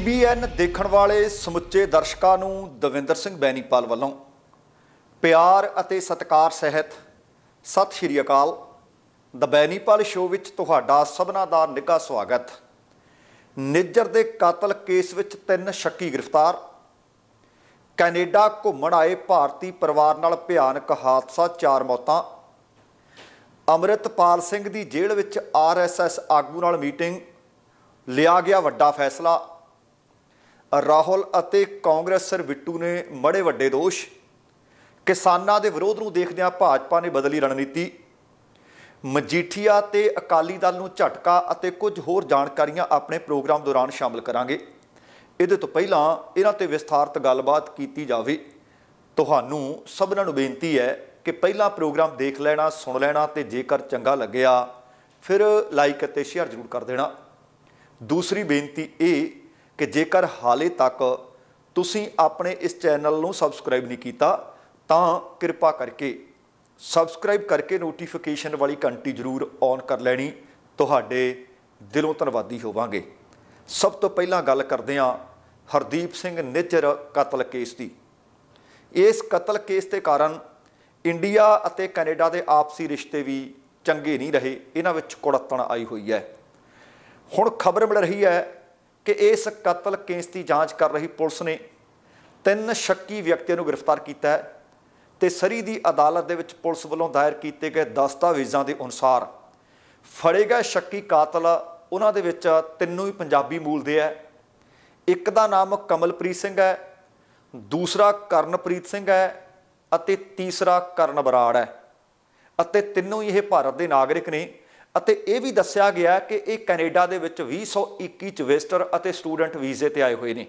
TBN ਦੇਖਣ ਵਾਲੇ ਸਮੁੱਚੇ ਦਰਸ਼ਕਾਂ ਨੂੰ ਦਵਿੰਦਰ ਸਿੰਘ ਬੈਨੀਪਾਲ ਵੱਲੋਂ ਪਿਆਰ ਅਤੇ ਸਤਿਕਾਰ ਸਹਿਤ ਸਤਿ ਸ਼੍ਰੀ ਅਕਾਲ। ਦ ਬੈਨੀਪਾਲ ਸ਼ੋਅ ਵਿੱਚ ਤੁਹਾਡਾ ਸਭਨਾ ਦਾ ਨਿੱਘਾ ਸਵਾਗਤ। ਨਿੱਜਰ ਦੇ ਕਾਤਲ ਕੇਸ ਵਿੱਚ ਤਿੰਨ ਸ਼ੱਕੀ ਗ੍ਰਿਫਤਾਰ। ਕੈਨੇਡਾ ਘੁੰਮਣ ਆਏ ਭਾਰਤੀ ਪਰਿਵਾਰ ਨਾਲ ਭਿਆਨਕ ਹਾਦਸਾ, ਚਾਰ ਮੌਤਾਂ। ਅੰਮ੍ਰਿਤਪਾਲ ਸਿੰਘ ਦੀ ਜੇਲ੍ਹ ਵਿੱਚ ਆਰਐਸਐਸ ਆਗੂ ਨਾਲ ਮੀਟਿੰਗ। ਲਿਆ ਗਿਆ ਵੱਡਾ ਫੈਸਲਾ। ਰਾਹੁਲ ਅਤੇ ਕਾਂਗਰਸ ਸਰ ਬਿੱਟੂ ਨੇ ਮੜੇ ਵੱਡੇ ਦੋਸ਼। ਕਿਸਾਨਾਂ ਦੇ ਵਿਰੋਧ ਨੂੰ ਦੇਖਦਿਆਂ ਭਾਜਪਾ ਨੇ ਬਦਲੀ ਰਣਨੀਤੀ। ਮਜੀਠੀਆ ਤੇ ਅਕਾਲੀ ਦਲ ਨੂੰ ਝਟਕਾ ਅਤੇ ਕੁਝ ਹੋਰ ਜਾਣਕਾਰੀਆਂ ਆਪਣੇ ਪ੍ਰੋਗਰਾਮ ਦੌਰਾਨ ਸ਼ਾਮਲ ਕਰਾਂਗੇ। ਇਹਦੇ ਤੋਂ ਪਹਿਲਾਂ ਇਹਨਾਂ ਤੇ ਵਿਸਥਾਰਤ ਗੱਲਬਾਤ ਕੀਤੀ ਜਾਵੇ। ਤੁਹਾਨੂੰ ਸਭਨਾਂ ਨੂੰ ਬੇਨਤੀ ਹੈ ਕਿ ਪਹਿਲਾਂ ਪ੍ਰੋਗਰਾਮ ਦੇਖ ਲੈਣਾ, ਸੁਣ ਲੈਣਾ ਤੇ ਜੇਕਰ ਚੰਗਾ ਲੱਗਿਆ, ਫਿਰ ਲਾਈਕ ਅਤੇ ਸ਼ੇਅਰ ਜ਼ਰੂਰ ਕਰ ਦੇਣਾ। ਦੂਸਰੀ ਬੇਨਤੀ ਇਹ ਕਿ ਜੇਕਰ ਹਾਲੇ ਤੱਕ ਤੁਸੀਂ ਆਪਣੇ ਇਸ ਚੈਨਲ ਨੂੰ ਸਬਸਕ੍ਰਾਈਬ ਨਹੀਂ ਕੀਤਾ, ਤਾਂ ਕਿਰਪਾ ਕਰਕੇ ਸਬਸਕ੍ਰਾਈਬ ਕਰਕੇ ਨੋਟੀਫਿਕੇਸ਼ਨ ਵਾਲੀ ਘੰਟੀ ਜ਼ਰੂਰ ਔਨ ਕਰ ਲੈਣੀ। ਤੁਹਾਡੇ ਦਿਲੋਂ ਧੰਨਵਾਦੀ ਹੋਵਾਂਗੇ। ਸਭ ਤੋਂ ਪਹਿਲਾਂ ਗੱਲ ਕਰਦੇ ਹਾਂ ਹਰਦੀਪ ਸਿੰਘ ਨਿੱਜਰ ਕਤਲ ਕੇਸ ਦੀ। ਇਸ ਕਤਲ ਕੇਸ ਦੇ ਕਾਰਨ ਇੰਡੀਆ ਅਤੇ ਕੈਨੇਡਾ ਦੇ ਆਪਸੀ ਰਿਸ਼ਤੇ ਵੀ ਚੰਗੇ ਨਹੀਂ ਰਹੇ। ਇਹਨਾਂ ਵਿੱਚ ਕੁੜੱਤਣ ਆਈ ਹੋਈ ਹੈ। ਹੁਣ ਖਬਰ ਮਿਲ ਰਹੀ ਹੈ ਕਿ ਇਸ ਕਤਲ ਕੇਸ ਦੀ ਜਾਂਚ ਕਰ ਰਹੀ ਪੁਲਿਸ ਨੇ ਤਿੰਨ ਸ਼ੱਕੀ ਵਿਅਕਤੀਆਂ ਨੂੰ ਗ੍ਰਿਫਤਾਰ ਕੀਤਾ ਹੈ ਤੇ ਸਰੀ ਦੀ ਅਦਾਲਤ ਦੇ ਵਿੱਚ ਪੁਲਿਸ ਵੱਲੋਂ ਦਾਇਰ ਕੀਤੇ ਗਏ ਦਸਤਾਵੇਜ਼ਾਂ ਦੇ ਅਨੁਸਾਰ ਫੜੇ ਗਏ ਸ਼ੱਕੀ ਕਾਤਲ ਉਹਨਾਂ ਦੇ ਵਿੱਚ ਤਿੰਨੋਂ ਹੀ ਪੰਜਾਬੀ ਮੂਲ ਦੇ ਹੈ। ਇੱਕ ਦਾ ਨਾਮ ਕਮਲਪ੍ਰੀਤ ਸਿੰਘ ਹੈ, ਦੂਸਰਾ ਕਰਨਪ੍ਰੀਤ ਸਿੰਘ ਹੈ ਅਤੇ ਤੀਸਰਾ ਕਰਨ ਬਰਾੜ ਹੈ। ਅਤੇ ਤਿੰਨੋਂ ਹੀ ਇਹ ਭਾਰਤ ਦੇ ਨਾਗਰਿਕ ਨੇ ਅਤੇ ਇਹ ਵੀ ਦੱਸਿਆ ਗਿਆ ਕਿ ਇਹ ਕੈਨੇਡਾ ਦੇ ਵਿੱਚ 2021 ਚ ਵਿਜ਼ਟਰ ਅਤੇ ਸਟੂਡੈਂਟ ਵੀਜ਼ੇ ਤੇ ਆਏ ਹੋਏ ਨੇ।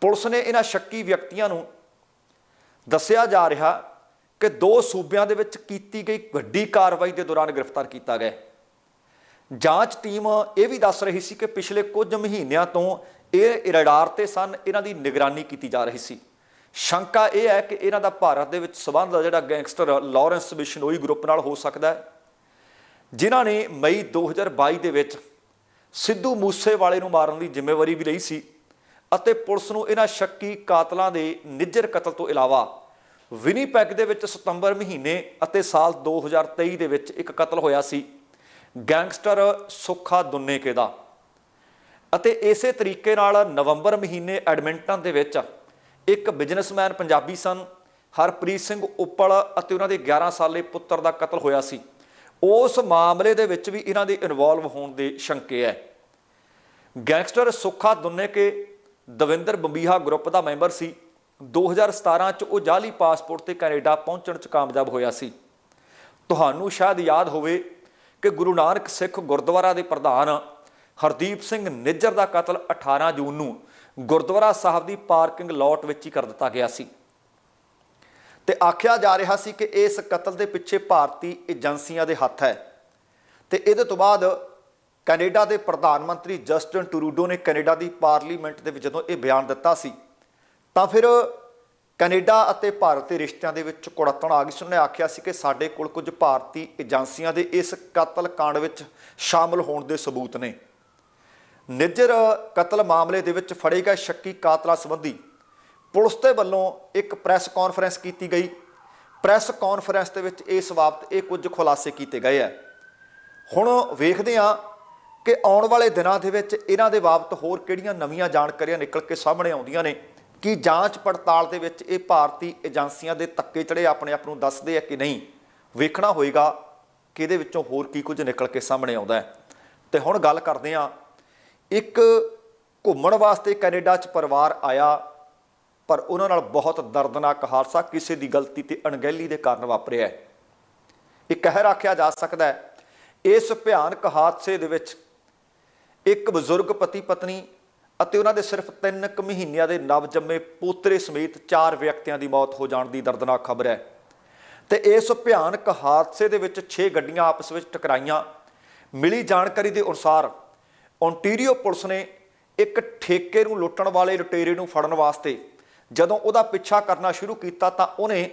ਪੁਲਿਸ ਨੇ ਇਹਨਾਂ ਸ਼ੱਕੀ ਵਿਅਕਤੀਆਂ ਨੂੰ ਦੱਸਿਆ ਜਾ ਰਿਹਾ ਕਿ ਦੋ ਸੂਬਿਆਂ ਦੇ ਵਿੱਚ ਕੀਤੀ ਗਈ ਵੱਡੀ ਕਾਰਵਾਈ ਦੇ ਦੌਰਾਨ ਗ੍ਰਿਫਤਾਰ ਕੀਤਾ ਗਿਆ। ਜਾਂਚ ਟੀਮ ਇਹ ਵੀ ਦੱਸ ਰਹੀ ਸੀ ਕਿ ਪਿਛਲੇ ਕੁਝ ਮਹੀਨਿਆਂ ਤੋਂ ਇਹ ਰਡਾਰ ਤੇ ਸਨ, ਇਹਨਾਂ ਦੀ ਨਿਗਰਾਨੀ ਕੀਤੀ ਜਾ ਰਹੀ ਸੀ। ਸ਼ੰਕਾ ਇਹ ਹੈ ਕਿ ਇਹਨਾਂ ਦਾ ਭਾਰਤ ਦੇ ਵਿੱਚ ਸਬੰਧ ਜਿਹੜਾ ਗੈਂਗਸਟਰ ਲਾਰੈਂਸ ਬਿਸ਼ਨੋਈ ਗਰੁੱਪ ਨਾਲ ਹੋ ਸਕਦਾ ਹੈ। ਜਿਨ੍ਹਾਂ ਨੇ ਮਈ 2022 ਦੇ ਵਿੱਚ ਸਿੱਧੂ ਮੂਸੇਵਾਲੇ ਨੂੰ ਮਾਰਨ ਦੀ ਜ਼ਿੰਮੇਵਾਰੀ ਵੀ ਲਈ ਸੀ ਅਤੇ ਪੁਲਿਸ ਨੂੰ ਇਹਨਾਂ ਸ਼ੱਕੀ ਕਾਤਲਾਂ ਦੇ ਨਿੱਜਰ ਕਤਲ ਤੋਂ ਇਲਾਵਾ ਵਿਨੀਪੈਗ ਦੇ ਵਿੱਚ ਸਤੰਬਰ ਮਹੀਨੇ ਅਤੇ ਸਾਲ 2023 ਦੇ ਵਿੱਚ ਇੱਕ ਕਤਲ ਹੋਇਆ ਸੀ, ਗੈਂਗਸਟਰ ਸੁੱਖਾ ਦੁੰਨੇਕੇ ਦਾ। ਅਤੇ ਇਸੇ ਤਰੀਕੇ ਨਾਲ ਨਵੰਬਰ ਮਹੀਨੇ ਐਡਮਿੰਟਨ ਦੇ ਵਿੱਚ ਇੱਕ ਬਿਜ਼ਨਸਮੈਨ ਪੰਜਾਬੀ ਸਨ, ਹਰਪ੍ਰੀਤ ਸਿੰਘ ਉੱਪਲ ਅਤੇ ਉਹਨਾਂ ਦੇ 11 ਸਾਲੇ ਪੁੱਤਰ ਦਾ ਕਤਲ ਹੋਇਆ ਸੀ। ਉਸ ਮਾਮਲੇ ਦੇ ਵਿੱਚ ਵੀ ਇਹਨਾਂ ਦੇ ਇਨਵੋਲਵ ਹੋਣ ਦੇ ਸ਼ੰਕੇ ਹੈ। ਗੈਂਗਸਟਰ ਸੁੱਖਾ ਦੁੰਨੇਕੇ ਦਵਿੰਦਰ ਬੰਬੀਹਾ ਗਰੁੱਪ ਦਾ ਮੈਂਬਰ ਸੀ। 2017 ਚ ਉਹ ਜਾਲੀ ਪਾਸਪੋਰਟ ਤੇ ਕੈਨੇਡਾ ਪਹੁੰਚਣ ਚ ਕਾਮਯਾਬ ਹੋਇਆ ਸੀ। ਤੁਹਾਨੂੰ ਸ਼ਾਇਦ ਯਾਦ ਹੋਵੇ ਕਿ ਗੁਰੂ ਨਾਨਕ ਸਿੱਖ ਗੁਰਦੁਆਰਾ ਦੇ ਪ੍ਰਧਾਨ ਹਰਦੀਪ ਸਿੰਘ ਨਿੱਜਰ ਦਾ ਕਤਲ 18 ਜੂਨ ਨੂੰ ਗੁਰਦੁਆਰਾ ਸਾਹਿਬ ਦੀ ਪਾਰਕਿੰਗ ਲਾਟ ਵਿੱਚ ਹੀ ਕਰ ਦਿੱਤਾ ਗਿਆ ਸੀ। ਤੇ ਆਖਿਆ ਜਾ ਰਿਹਾ ਸੀ ਕਿ ਇਸ ਕਤਲ ਦੇ ਪਿੱਛੇ ਭਾਰਤੀ ਏਜੰਸੀਆਂ ਦੇ ਹੱਥ ਹੈ। ਤੇ ਇਹਦੇ ਤੋਂ ਬਾਅਦ ਕੈਨੇਡਾ ਦੇ ਪ੍ਰਧਾਨ ਮੰਤਰੀ ਜਸਟਨ ਟਰੂਡੋ ਨੇ ਕੈਨੇਡਾ ਦੀ ਪਾਰਲੀਮੈਂਟ ਦੇ ਵਿੱਚ ਜਦੋਂ ਇਹ ਬਿਆਨ ਦਿੱਤਾ ਸੀ, ਤਾਂ ਫਿਰ ਕੈਨੇਡਾ ਅਤੇ ਭਾਰਤ ਦੇ ਰਿਸ਼ਤਿਆਂ ਦੇ ਵਿੱਚ ਕੁੜੱਤਣ ਆ ਗਈ ਸੀ। ਆਖਿਆ ਸੀ ਕਿ ਸਾਡੇ ਕੋਲ ਕੁਝ ਭਾਰਤੀ ਏਜੰਸੀਆਂ ਦੇ ਇਸ ਕਤਲ ਕਾਂਡ ਵਿੱਚ ਸ਼ਾਮਲ ਹੋਣ ਦੇ ਸਬੂਤ ਨੇ। ਨਿੱਜਰ ਕਤਲ ਮਾਮਲੇ ਦੇ ਵਿੱਚ ਫੜੇ ਗਏ ਸ਼ੱਕੀ ਕਾਤਲਾਂ ਸੰਬੰਧੀ ਪੁਲਿਸ ਦੇ ਵੱਲੋਂ ਇੱਕ ਪ੍ਰੈਸ ਕਾਨਫਰੰਸ ਕੀਤੀ ਗਈ। ਪ੍ਰੈਸ ਕਾਨਫਰੰਸ ਦੇ ਵਿੱਚ ਇਸ ਬਾਬਤ ਇਹ ਕੁਝ ਖੁਲਾਸੇ ਕੀਤੇ ਗਏ ਆ। ਹੁਣ ਵੇਖਦੇ ਹਾਂ ਕਿ ਆਉਣ ਵਾਲੇ ਦਿਨਾਂ ਦੇ ਵਿੱਚ ਇਹਨਾਂ ਦੇ ਬਾਬਤ ਹੋਰ ਕਿਹੜੀਆਂ ਨਵੀਆਂ ਜਾਣਕਾਰੀਆਂ ਨਿਕਲ ਕੇ ਸਾਹਮਣੇ ਆਉਂਦੀਆਂ ਨੇ? ਕਿ ਜਾਂਚ ਪੜਤਾਲ ਦੇ ਵਿੱਚ ਇਹ ਭਾਰਤੀ ਏਜੰਸੀਆਂ ਦੇ ਤੱਕੇ ਚੜੇ ਆਪਣੇ ਆਪ ਨੂੰ ਦੱਸਦੇ ਆ ਕਿ ਨਹੀਂ? ਵੇਖਣਾ ਹੋਏਗਾ ਕਿ ਇਹਦੇ ਵਿੱਚੋਂ ਹੋਰ ਕੀ ਕੁਝ ਨਿਕਲ ਕੇ ਸਾਹਮਣੇ ਆਉਂਦਾ ਹੈ। ਤੇ ਹੁਣ ਗੱਲ ਕਰਦੇ ਹਾਂ। ਇੱਕ ਘੁੰਮਣ ਵਾਸਤੇ ਕੈਨੇਡਾ 'ਚ ਪਰਿਵਾਰ ਆਇਆ। ਪਰ ਉਹਨਾਂ ਨਾਲ ਬਹੁਤ ਦਰਦਨਾਕ ਹਾਦਸਾ ਕਿਸੇ ਦੀ ਗਲਤੀ ਤੇ ਅਣਗਹਿਲੀ ਦੇ ਕਾਰਨ ਵਾਪਰਿਆ ਹੈ। ਇਹ ਕਹਿਰ ਆਖਿਆ ਜਾ ਸਕਦਾ ਹੈ, ਇਸ ਭਿਆਨਕ ਹਾਦਸੇ ਦੇ ਵਿੱਚ ਇੱਕ ਬਜ਼ੁਰਗ ਪਤੀ ਪਤਨੀ ਅਤੇ ਉਹਨਾਂ ਦੇ ਸਿਰਫ 3 ਕੁ ਮਹੀਨਿਆਂ ਦੇ ਨਵਜੰਮੇ ਪੋਤਰੇ ਸਮੇਤ 4 ਵਿਅਕਤੀਆਂ ਦੀ ਮੌਤ ਹੋ ਜਾਣ ਦੀ ਦਰਦਨਾਕ ਖਬਰ ਹੈ। ਤੇ ਇਸ ਭਿਆਨਕ ਹਾਦਸੇ ਦੇ ਵਿੱਚ 6 ਗੱਡੀਆਂ ਆਪਸ ਵਿੱਚ ਟਕਰਾਈਆਂ। ਮਿਲੀ ਜਾਣਕਾਰੀ ਦੇ ਅਨੁਸਾਰ ਓਨਟਾਰੀਓ ਪੁਲਿਸ ਨੇ ਇੱਕ ਠੇਕੇ ਨੂੰ ਲੁੱਟਣ ਵਾਲੇ ਲੁਟੇਰੇ ਨੂੰ ਫੜਨ ਵਾਸਤੇ ਜਦੋਂ ਉਹਦਾ ਪਿੱਛਾ ਕਰਨਾ ਸ਼ੁਰੂ ਕੀਤਾ ਤਾਂ ਉਹਨੇ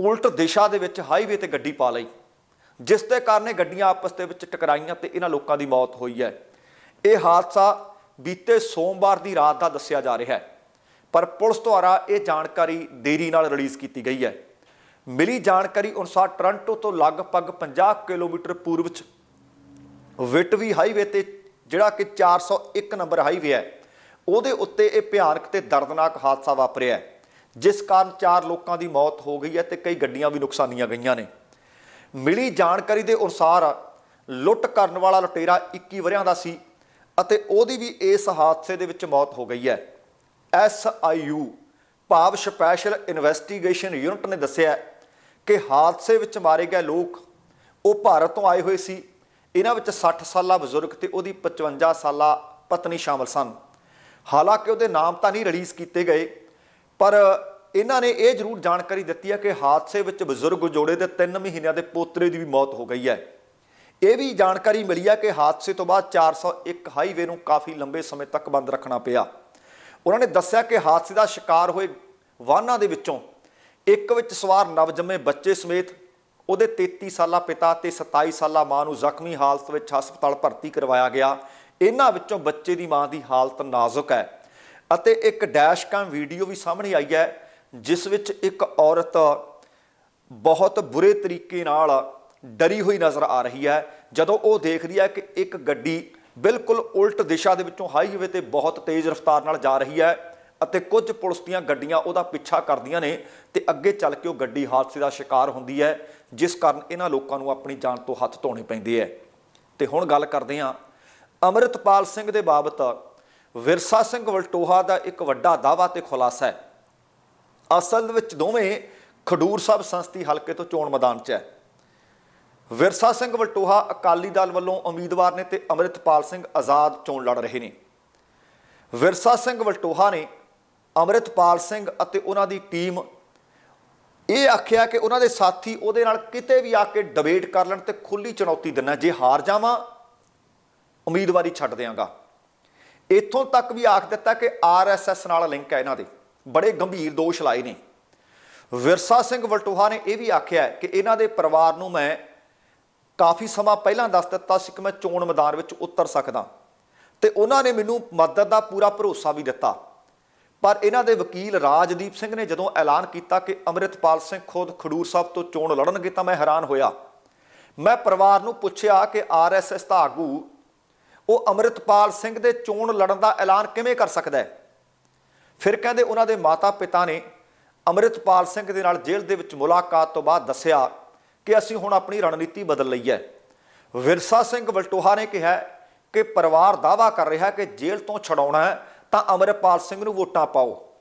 ਉਲਟ ਦਿਸ਼ਾ ਦੇ ਵਿੱਚ ਹਾਈਵੇ ਤੇ ਗੱਡੀ ਪਾ ਲਈ, ਜਿਸ ਦੇ ਕਾਰਨ ਇਹ ਗੱਡੀਆਂ ਆਪਸ ਦੇ ਵਿੱਚ ਟਕਰਾਈਆਂ ਤੇ ਇਹਨਾਂ ਲੋਕਾਂ ਦੀ ਮੌਤ ਹੋਈ ਹੈ। ਇਹ ਹਾਦਸਾ ਬੀਤੇ ਸੋਮਵਾਰ ਦੀ ਰਾਤ ਦਾ ਦੱਸਿਆ ਜਾ ਰਿਹਾ ਹੈ, ਪਰ ਪੁਲਿਸ ਦੁਆਰਾ ਇਹ ਜਾਣਕਾਰੀ ਦੇਰੀ ਨਾਲ ਰਿਲੀਜ਼ ਕੀਤੀ ਗਈ ਹੈ। ਮਿਲੀ ਜਾਣਕਾਰੀ ਅਨੁਸਾਰ ਟੋਰਾਂਟੋ ਤੋਂ ਲਗਭਗ 50 ਕਿਲੋਮੀਟਰ ਪੂਰਬ ਚ ਵਿਟਵੀ ਹਾਈਵੇ ਤੇ ਜਿਹੜਾ ਕਿ 401 ਨੰਬਰ ਹਾਈਵੇ ਹੈ ਉਹਦੇ ਉੱਤੇ ਇਹ ਭਿਆਨਕ ਤੇ ਦਰਦਨਾਕ ਹਾਦਸਾ ਵਾਪਰਿਆ ਹੈ, ਜਿਸ ਕਾਰਨ ਚਾਰ ਲੋਕਾਂ ਦੀ ਮੌਤ ਹੋ ਗਈ ਹੈ ਤੇ ਕਈ ਗੱਡੀਆਂ ਵੀ ਨੁਕਸਾਨੀਆਂ ਗਈਆਂ ਨੇ। ਮਿਲੀ ਜਾਣਕਾਰੀ ਦੇ ਅਨੁਸਾਰ ਲੁੱਟ ਕਰਨ ਵਾਲਾ ਲੁਟੇਰਾ 21 ਵਰਿਆਂ ਦਾ ਸੀ ਅਤੇ ਉਹਦੀ ਵੀ ਇਸ ਹਾਦਸੇ ਦੇ ਵਿੱਚ ਮੌਤ ਹੋ ਗਈ ਹੈ। ਐੱਸ ਆਈ ਯੂ ਭਾਵ ਸਪੈਸ਼ਲ ਇਨਵੈਸਟੀਗੇਸ਼ਨ ਯੂਨਿਟ ਨੇ ਦੱਸਿਆ ਕਿ ਹਾਦਸੇ ਵਿੱਚ ਮਾਰੇ ਗਏ ਲੋਕ ਉਹ ਭਾਰਤ ਤੋਂ ਆਏ ਹੋਏ ਸੀ। ਇਹਨਾਂ ਵਿੱਚ 60 ਸਾਲਾ ਬਜ਼ੁਰਗ ਤੇ ਉਹਦੀ 55 ਸਾਲਾ ਪਤਨੀ ਸ਼ਾਮਲ ਸਨ। ਹਾਲਾਂਕਿ ਉਹਦੇ ਨਾਮ ਤਾਂ ਨਹੀਂ ਰਿਲੀਜ਼ ਕੀਤੇ ਗਏ, ਪਰ ਇਹਨਾਂ ਨੇ ਇਹ ਜ਼ਰੂਰ ਜਾਣਕਾਰੀ ਦਿੱਤੀ ਹੈ ਕਿ ਹਾਦਸੇ ਵਿੱਚ ਬਜ਼ੁਰਗ ਜੋੜੇ ਦੇ 3 ਮਹੀਨਿਆਂ ਦੇ ਪੋਤਰੇ ਦੀ ਵੀ ਮੌਤ ਹੋ ਗਈ ਹੈ। ਇਹ ਵੀ ਜਾਣਕਾਰੀ ਮਿਲੀ ਹੈ ਕਿ ਹਾਦਸੇ ਤੋਂ ਬਾਅਦ 401 ਹਾਈਵੇ ਨੂੰ ਕਾਫੀ ਲੰਬੇ ਸਮੇਂ ਤੱਕ ਬੰਦ ਰੱਖਣਾ ਪਿਆ। ਉਹਨਾਂ ਨੇ ਦੱਸਿਆ ਕਿ ਹਾਦਸੇ ਦਾ ਸ਼ਿਕਾਰ ਹੋਏ ਵਾਹਨਾਂ ਦੇ ਵਿੱਚੋਂ ਇੱਕ ਵਿੱਚ ਸਵਾਰ ਨਵਜੰਮੇ ਬੱਚੇ ਸਮੇਤ ਉਹਦੇ 33 ਸਾਲਾ ਪਿਤਾ ਤੇ 27 ਸਾਲਾ ਮਾਂ ਨੂੰ ਜ਼ਖਮੀ ਹਾਲਤ ਵਿੱਚ ਹਸਪਤਾਲ ਭਰਤੀ ਕਰਵਾਇਆ ਗਿਆ। ਇਹਨਾਂ ਵਿੱਚੋਂ ਬੱਚੇ ਦੀ ਮਾਂ ਦੀ ਹਾਲਤ ਨਾਜ਼ੁਕ ਹੈ ਅਤੇ ਇੱਕ ਡੈਸ਼ ਡੈਸ਼ਕੈਮ ਵੀਡੀਓ ਵੀ ਸਾਹਮਣੇ ਆਈ ਹੈ, ਜਿਸ ਵਿੱਚ ਇੱਕ ਔਰਤ ਬਹੁਤ ਬੁਰੇ ਤਰੀਕੇ ਨਾਲ ਡਰੀ ਹੋਈ ਨਜ਼ਰ ਆ ਰਹੀ ਹੈ। ਜਦੋਂ ਉਹ ਦੇਖਦੀ ਹੈ ਕਿ ਇੱਕ ਗੱਡੀ ਬਿਲਕੁਲ ਉਲਟ ਦਿਸ਼ਾ ਦੇ ਵਿੱਚੋਂ ਹਾਈਵੇ ਤੇ ਬਹੁਤ ਤੇਜ਼ ਰਫ਼ਤਾਰ ਨਾਲ ਜਾ ਰਹੀ ਹੈ ਅਤੇ ਕੁਝ ਪੁਲਿਸ ਦੀਆਂ ਗੱਡੀਆਂ ਉਹਦਾ ਪਿੱਛਾ ਕਰਦੀਆਂ ਨੇ ਤੇ ਅੱਗੇ ਚੱਲ ਕੇ ਉਹ ਗੱਡੀ ਹਾਦਸੇ ਦਾ ਸ਼ਿਕਾਰ ਹੁੰਦੀ ਹੈ, ਜਿਸ ਕਾਰਨ ਇਹਨਾਂ ਲੋਕਾਂ ਨੂੰ ਆਪਣੀ ਜਾਨ ਤੋਂ ਹੱਥ ਧੋਣੇ ਪੈਂਦੇ ਹੈ। ਤੇ ਹੁਣ ਗੱਲ ਕਰਦੇ ਹਾਂ ਅਮਰਿਤਪਾਲ ਸਿੰਘ ਦੇ ਬਾਬਤ ਵਿਰਸਾ ਸਿੰਘ ਵਲਟੋਹਾ ਦਾ ਇੱਕ ਵੱਡਾ ਦਾਅਵਾ ਤੇ ਖੁਲਾਸਾ ਹੈ। ਅਸਲ ਵਿੱਚ ਦੋਵੇਂ ਖਡੂਰ ਸਾਹਿਬ ਸੰਸਦੀ ਹਲਕੇ ਤੋਂ ਚੋਣ ਮੈਦਾਨ 'ਚ ਹੈ। ਵਿਰਸਾ ਸਿੰਘ ਵਲਟੋਹਾ ਅਕਾਲੀ ਦਲ ਵੱਲੋਂ ਉਮੀਦਵਾਰ ਨੇ ਤੇ ਅਮਰਿਤਪਾਲ ਸਿੰਘ ਆਜ਼ਾਦ ਚੋਣ ਲੜ ਰਹੇ ਨੇ। ਵਿਰਸਾ ਸਿੰਘ ਵਲਟੋਹਾ ਨੇ ਅਮਰਿਤਪਾਲ ਸਿੰਘ ਅਤੇ ਉਹਨਾਂ ਦੀ ਟੀਮ ਇਹ ਆਖਿਆ ਕਿ ਉਹਨਾਂ ਦੇ ਸਾਥੀ ਉਹਦੇ ਨਾਲ ਕਿਤੇ ਵੀ ਆ ਕੇ ਡਿਬੇਟ ਕਰ ਲੈਣ ਤੇ ਖੁੱਲੀ ਚੁਣੌਤੀ ਦਿੰਨਾ ਜੇ ਹਾਰ ਜਾਵਾਂ ਉਮੀਦਵਾਰੀ ਛੱਡ ਦਿਆਂਗਾ। ਇੱਥੋਂ ਤੱਕ ਵੀ ਆਖ ਦਿੱਤਾ ਕਿ ਆਰਐਸਐਸ ਨਾਲ ਲਿੰਕ ਹੈ ਇਹਨਾਂ ਦੇ। ਬੜੇ ਗੰਭੀਰ ਦੋਸ਼ ਲਾਏ ਨੇ। ਵਿਰਸਾ ਸਿੰਘ ਵਲਟੋਹਾ ਨੇ ਇਹ ਵੀ ਆਖਿਆ ਕਿ ਇਹਨਾਂ ਦੇ ਪਰਿਵਾਰ ਨੂੰ ਮੈਂ ਕਾਫੀ ਸਮਾਂ ਪਹਿਲਾਂ ਦੱਸ ਦਿੱਤਾ ਸੀ ਕਿ ਮੈਂ ਚੋਣ ਮੈਦਾਨ ਵਿੱਚ ਉਤਰ ਸਕਦਾ। ਤੇ ਉਹਨਾਂ ਨੇ ਮੈਨੂੰ ਮਦਦ ਦਾ ਪੂਰਾ ਭਰੋਸਾ ਵੀ ਦਿੱਤਾ। ਪਰ ਇਹਨਾਂ ਦੇ ਵਕੀਲ ਰਾਜਦੀਪ ਸਿੰਘ ਨੇ ਜਦੋਂ ਐਲਾਨ ਕੀਤਾ ਕਿ ਅਮਰਿਤਪਾਲ ਸਿੰਘ ਖੁਦ ਖਡੂਰ ਸਾਹਿਬ ਤੋਂ ਚੋਣ ਲੜਨਗੇ ਤਾਂ ਮੈਂ ਹੈਰਾਨ ਹੋਇਆ। ਮੈਂ ਪਰਿਵਾਰ ਨੂੰ ਪੁੱਛਿਆ ਕਿ ਆਰਐਸਐਸ ਦਾ ਆਗੂ ਉਹ ਅਮਰਿਤਪਾਲ ਸਿੰਘ ਦੇ ਚੋਣ ਲੜਨ ਦਾ ਐਲਾਨ ਕਿਵੇਂ ਕਰ ਸਕਦਾ ਹੈ? ਫਿਰ ਕਹਿੰਦੇ ਉਹਨਾਂ ਦੇ ਮਾਤਾ-ਪਿਤਾ ਨੇ ਅਮਰਿਤਪਾਲ ਸਿੰਘ ਦੇ ਨਾਲ ਜੇਲ੍ਹ ਦੇ ਵਿੱਚ ਮੁਲਾਕਾਤ ਤੋਂ ਬਾਅਦ ਦੱਸਿਆ ਕਿ ਅਸੀਂ ਹੁਣ ਆਪਣੀ ਰਣਨੀਤੀ ਬਦਲ ਲਈ ਹੈ। ਵਿਰਸਾ ਸਿੰਘ ਵਲਟੋਹਾ ਨੇ ਕਿਹਾ ਕਿ ਪਰਿਵਾਰ ਦਾਵਾ ਕਰ ਰਿਹਾ ਕਿ ਜੇਲ੍ਹ ਤੋਂ ਛਡਾਉਣਾ ਹੈ ਤਾਂ ਅਮਰਿਤਪਾਲ ਸਿੰਘ ਨੂੰ ਵੋਟਾਂ ਪਾਓ।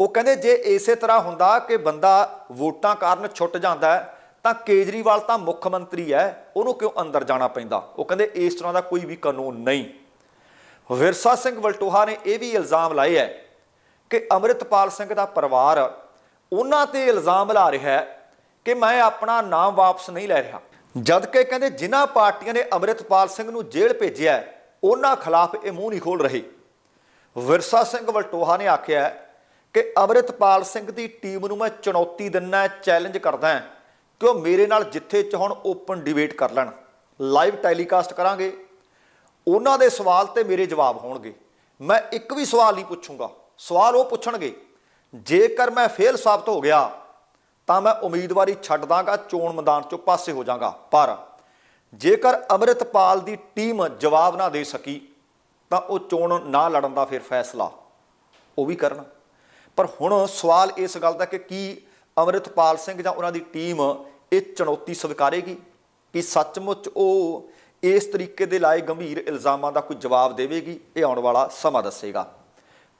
ਉਹ ਕਹਿੰਦੇ ਜੇ ਇਸੇ ਤਰ੍ਹਾਂ ਹੁੰਦਾ ਕਿ ਬੰਦਾ ਵੋਟਾਂ ਕਾਰਨ ਛੁੱਟ ਜਾਂਦਾ ਹੈ ਤਾਂ ਕੇਜਰੀਵਾਲ ਤਾਂ ਮੁੱਖ ਮੰਤਰੀ ਹੈ, ਉਹਨੂੰ ਕਿਉਂ ਅੰਦਰ ਜਾਣਾ ਪੈਂਦਾ? ਉਹ ਕਹਿੰਦੇ ਇਸ ਤਰ੍ਹਾਂ ਦਾ ਕੋਈ ਵੀ ਕਾਨੂੰਨ ਨਹੀਂ। ਵਿਰਸਾ ਸਿੰਘ ਵਲਟੋਹਾ ਨੇ ਇਹ ਵੀ ਇਲਜ਼ਾਮ ਲਾਏ ਹੈ ਕਿ ਅਮਰਿਤਪਾਲ ਸਿੰਘ ਦਾ ਪਰਿਵਾਰ, ਉਹਨਾਂ ਤੇ ਇਲਜ਼ਾਮ ਲਾ ਰਿਹਾ ਹੈ ਕਿ ਮੈਂ ਆਪਣਾ ਨਾਮ ਵਾਪਸ ਨਹੀਂ ਲੈ ਰਿਹਾ। ਜਦ ਕਿ ਕਹਿੰਦੇ ਜਿਨ੍ਹਾਂ ਪਾਰਟੀਆਂ ਨੇ ਅਮਰਿਤਪਾਲ ਸਿੰਘ ਨੂੰ ਜੇਲ੍ਹ ਭੇਜਿਆ ਉਹਨਾਂ ਖਿਲਾਫ ਇਹ ਮੂੰਹ ਨਹੀਂ ਖੋਲ ਰਹੇ। ਵਿਰਸਾ ਸਿੰਘ ਵਲਟੋਹਾ ਨੇ ਆਖਿਆ ਕਿ ਅਮਰਿਤਪਾਲ ਸਿੰਘ ਦੀ ਟੀਮ ਨੂੰ ਮੈਂ ਚੁਣੌਤੀ ਦਿੰਨਾ ਹੈ ਚੈਲੰਜ ਕਰਦਾ ਹਾਂ। ਕਿ ਉਹ ਮੇਰੇ ਨਾਲ ਜਿੱਥੇ ਚਾਹਣ ਓਪਨ ਡਿਬੇਟ ਕਰ ਲੈਣ ਲਾਈਵ ਟੈਲੀਕਾਸਟ ਕਰਾਂਗੇ। ਉਹਨਾਂ ਦੇ ਸਵਾਲ ਤੇ ਮੇਰੇ ਜਵਾਬ ਹੋਣਗੇ। ਮੈਂ ਇੱਕ ਵੀ ਸਵਾਲ ਨਹੀਂ ਪੁੱਛੂੰਗਾ। ਸਵਾਲ ਉਹ ਪੁੱਛਣਗੇ, ਜੇਕਰ ਮੈਂ ਫੇਲ ਸਾਬਤ ਹੋ ਗਿਆ, ਤਾਂ ਮੈਂ ਉਮੀਦਵਾਰੀ ਛੱਡ ਦਾਂਗਾ, ਚੋਣ ਮੈਦਾਨ ਚੋਂ ਪਾਸੇ ਹੋ ਜਾਵਾਂਗਾ। ਪਰ ਜੇਕਰ ਅਮਰਿਤਪਾਲ ਦੀ ਟੀਮ ਜਵਾਬ ਨਾ ਦੇ ਸਕੀ, ਤਾਂ ਉਹ ਚੋਣ ਨਾ ਲੜਨ ਦਾ ਫਿਰ ਫੈਸਲਾ। ਉਹ ਵੀ ਕਰਨ। ਪਰ ਹੁਣ ਸਵਾਲ ਇਸ ਗੱਲ ਦਾ ਕਿ ਕੀ ਅਮਰਿਤਪਾਲ ਸਿੰਘ ਜਾਂ ਉਹਨਾਂ ਦੀ ਟੀਮ ਇਹ ਚੁਣੌਤੀ ਸਵੀਕਾਰੇਗੀ ਕਿ ਸੱਚਮੁੱਚ ਉਹ ਇਸ ਤਰੀਕੇ ਦੇ ਲਾਏ ਗੰਭੀਰ ਇਲਜ਼ਾਮਾਂ ਦਾ ਕੋਈ ਜਵਾਬ ਦੇਵੇਗੀ, ਇਹ ਆਉਣ ਵਾਲਾ ਸਮਾਂ ਦੱਸੇਗਾ।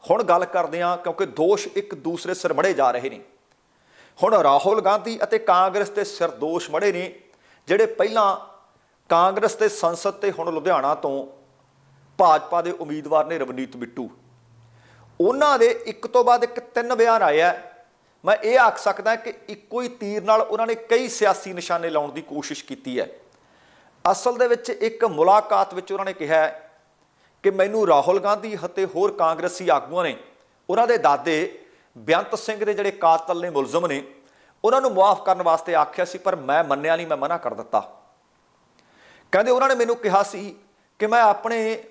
ਹੁਣ ਗੱਲ ਕਰਦੇ ਹਾਂ ਕਿਉਂਕਿ ਦੋਸ਼ ਇੱਕ ਦੂਸਰੇ ਸਿਰ ਮੜੇ ਜਾ ਰਹੇ ਨੇ। ਹੁਣ ਰਾਹੁਲ ਗਾਂਧੀ ਅਤੇ ਕਾਂਗਰਸ ਦੇ ਸਿਰ ਦੋਸ਼ ਮੜੇ ਨੇ, ਜਿਹੜੇ ਪਹਿਲਾਂ ਕਾਂਗਰਸ ਤੇ ਸੰਸਦ ਤੇ ਹੁਣ ਲੁਧਿਆਣਾ ਤੋਂ ਭਾਜਪਾ ਦੇ ਉਮੀਦਵਾਰ ਨੇ ਰਵਨੀਤ ਬਿੱਟੂ ਉਹਨਾਂ ਦੇ ਇੱਕ ਤੋਂ ਬਾਅਦ ਇੱਕ ਤਿੰਨ ਬਿਆਨ ਆਇਆ ਮੈਂ ਇਹ ਆਖ ਸਕਦਾ ਕਿ ਇੱਕੋ ਹੀ ਤੀਰ ਨਾਲ ਉਹਨਾਂ ਨੇ ਕਈ ਸਿਆਸੀ ਨਿਸ਼ਾਨੇ ਲਾਉਣ ਦੀ ਕੋਸ਼ਿਸ਼ ਕੀਤੀ ਹੈ। ਅਸਲ ਦੇ ਵਿੱਚ ਇੱਕ ਮੁਲਾਕਾਤ ਵਿੱਚ ਉਹਨਾਂ ਨੇ ਕਿਹਾ ਕਿ ਮੈਨੂੰ ਰਾਹੁਲ ਗਾਂਧੀ ਅਤੇ ਹੋਰ ਕਾਂਗਰਸੀ ਆਗੂਆਂ ਨੇ, ਉਹਨਾਂ ਦੇ ਦਾਦੇ ਬੇਅੰਤ ਸਿੰਘ ਦੇ ਜਿਹੜੇ ਕਾਤਲ ਨੇ, ਮੁਲਜ਼ਮ ਨੇ, ਉਹਨਾਂ ਨੂੰ ਮੁਆਫ ਕਰਨ ਵਾਸਤੇ ਆਖਿਆ ਸੀ, ਪਰ ਮੈਂ ਮੰਨਿਆ ਨਹੀਂ, ਮੈਂ ਮਨਾ ਕਰ ਦਿੱਤਾ। ਕਹਿੰਦੇ ਉਹਨਾਂ ਨੇ ਮੈਨੂੰ ਕਿਹਾ ਸੀ ਕਿ ਮੈਂ ਆਪਣੇ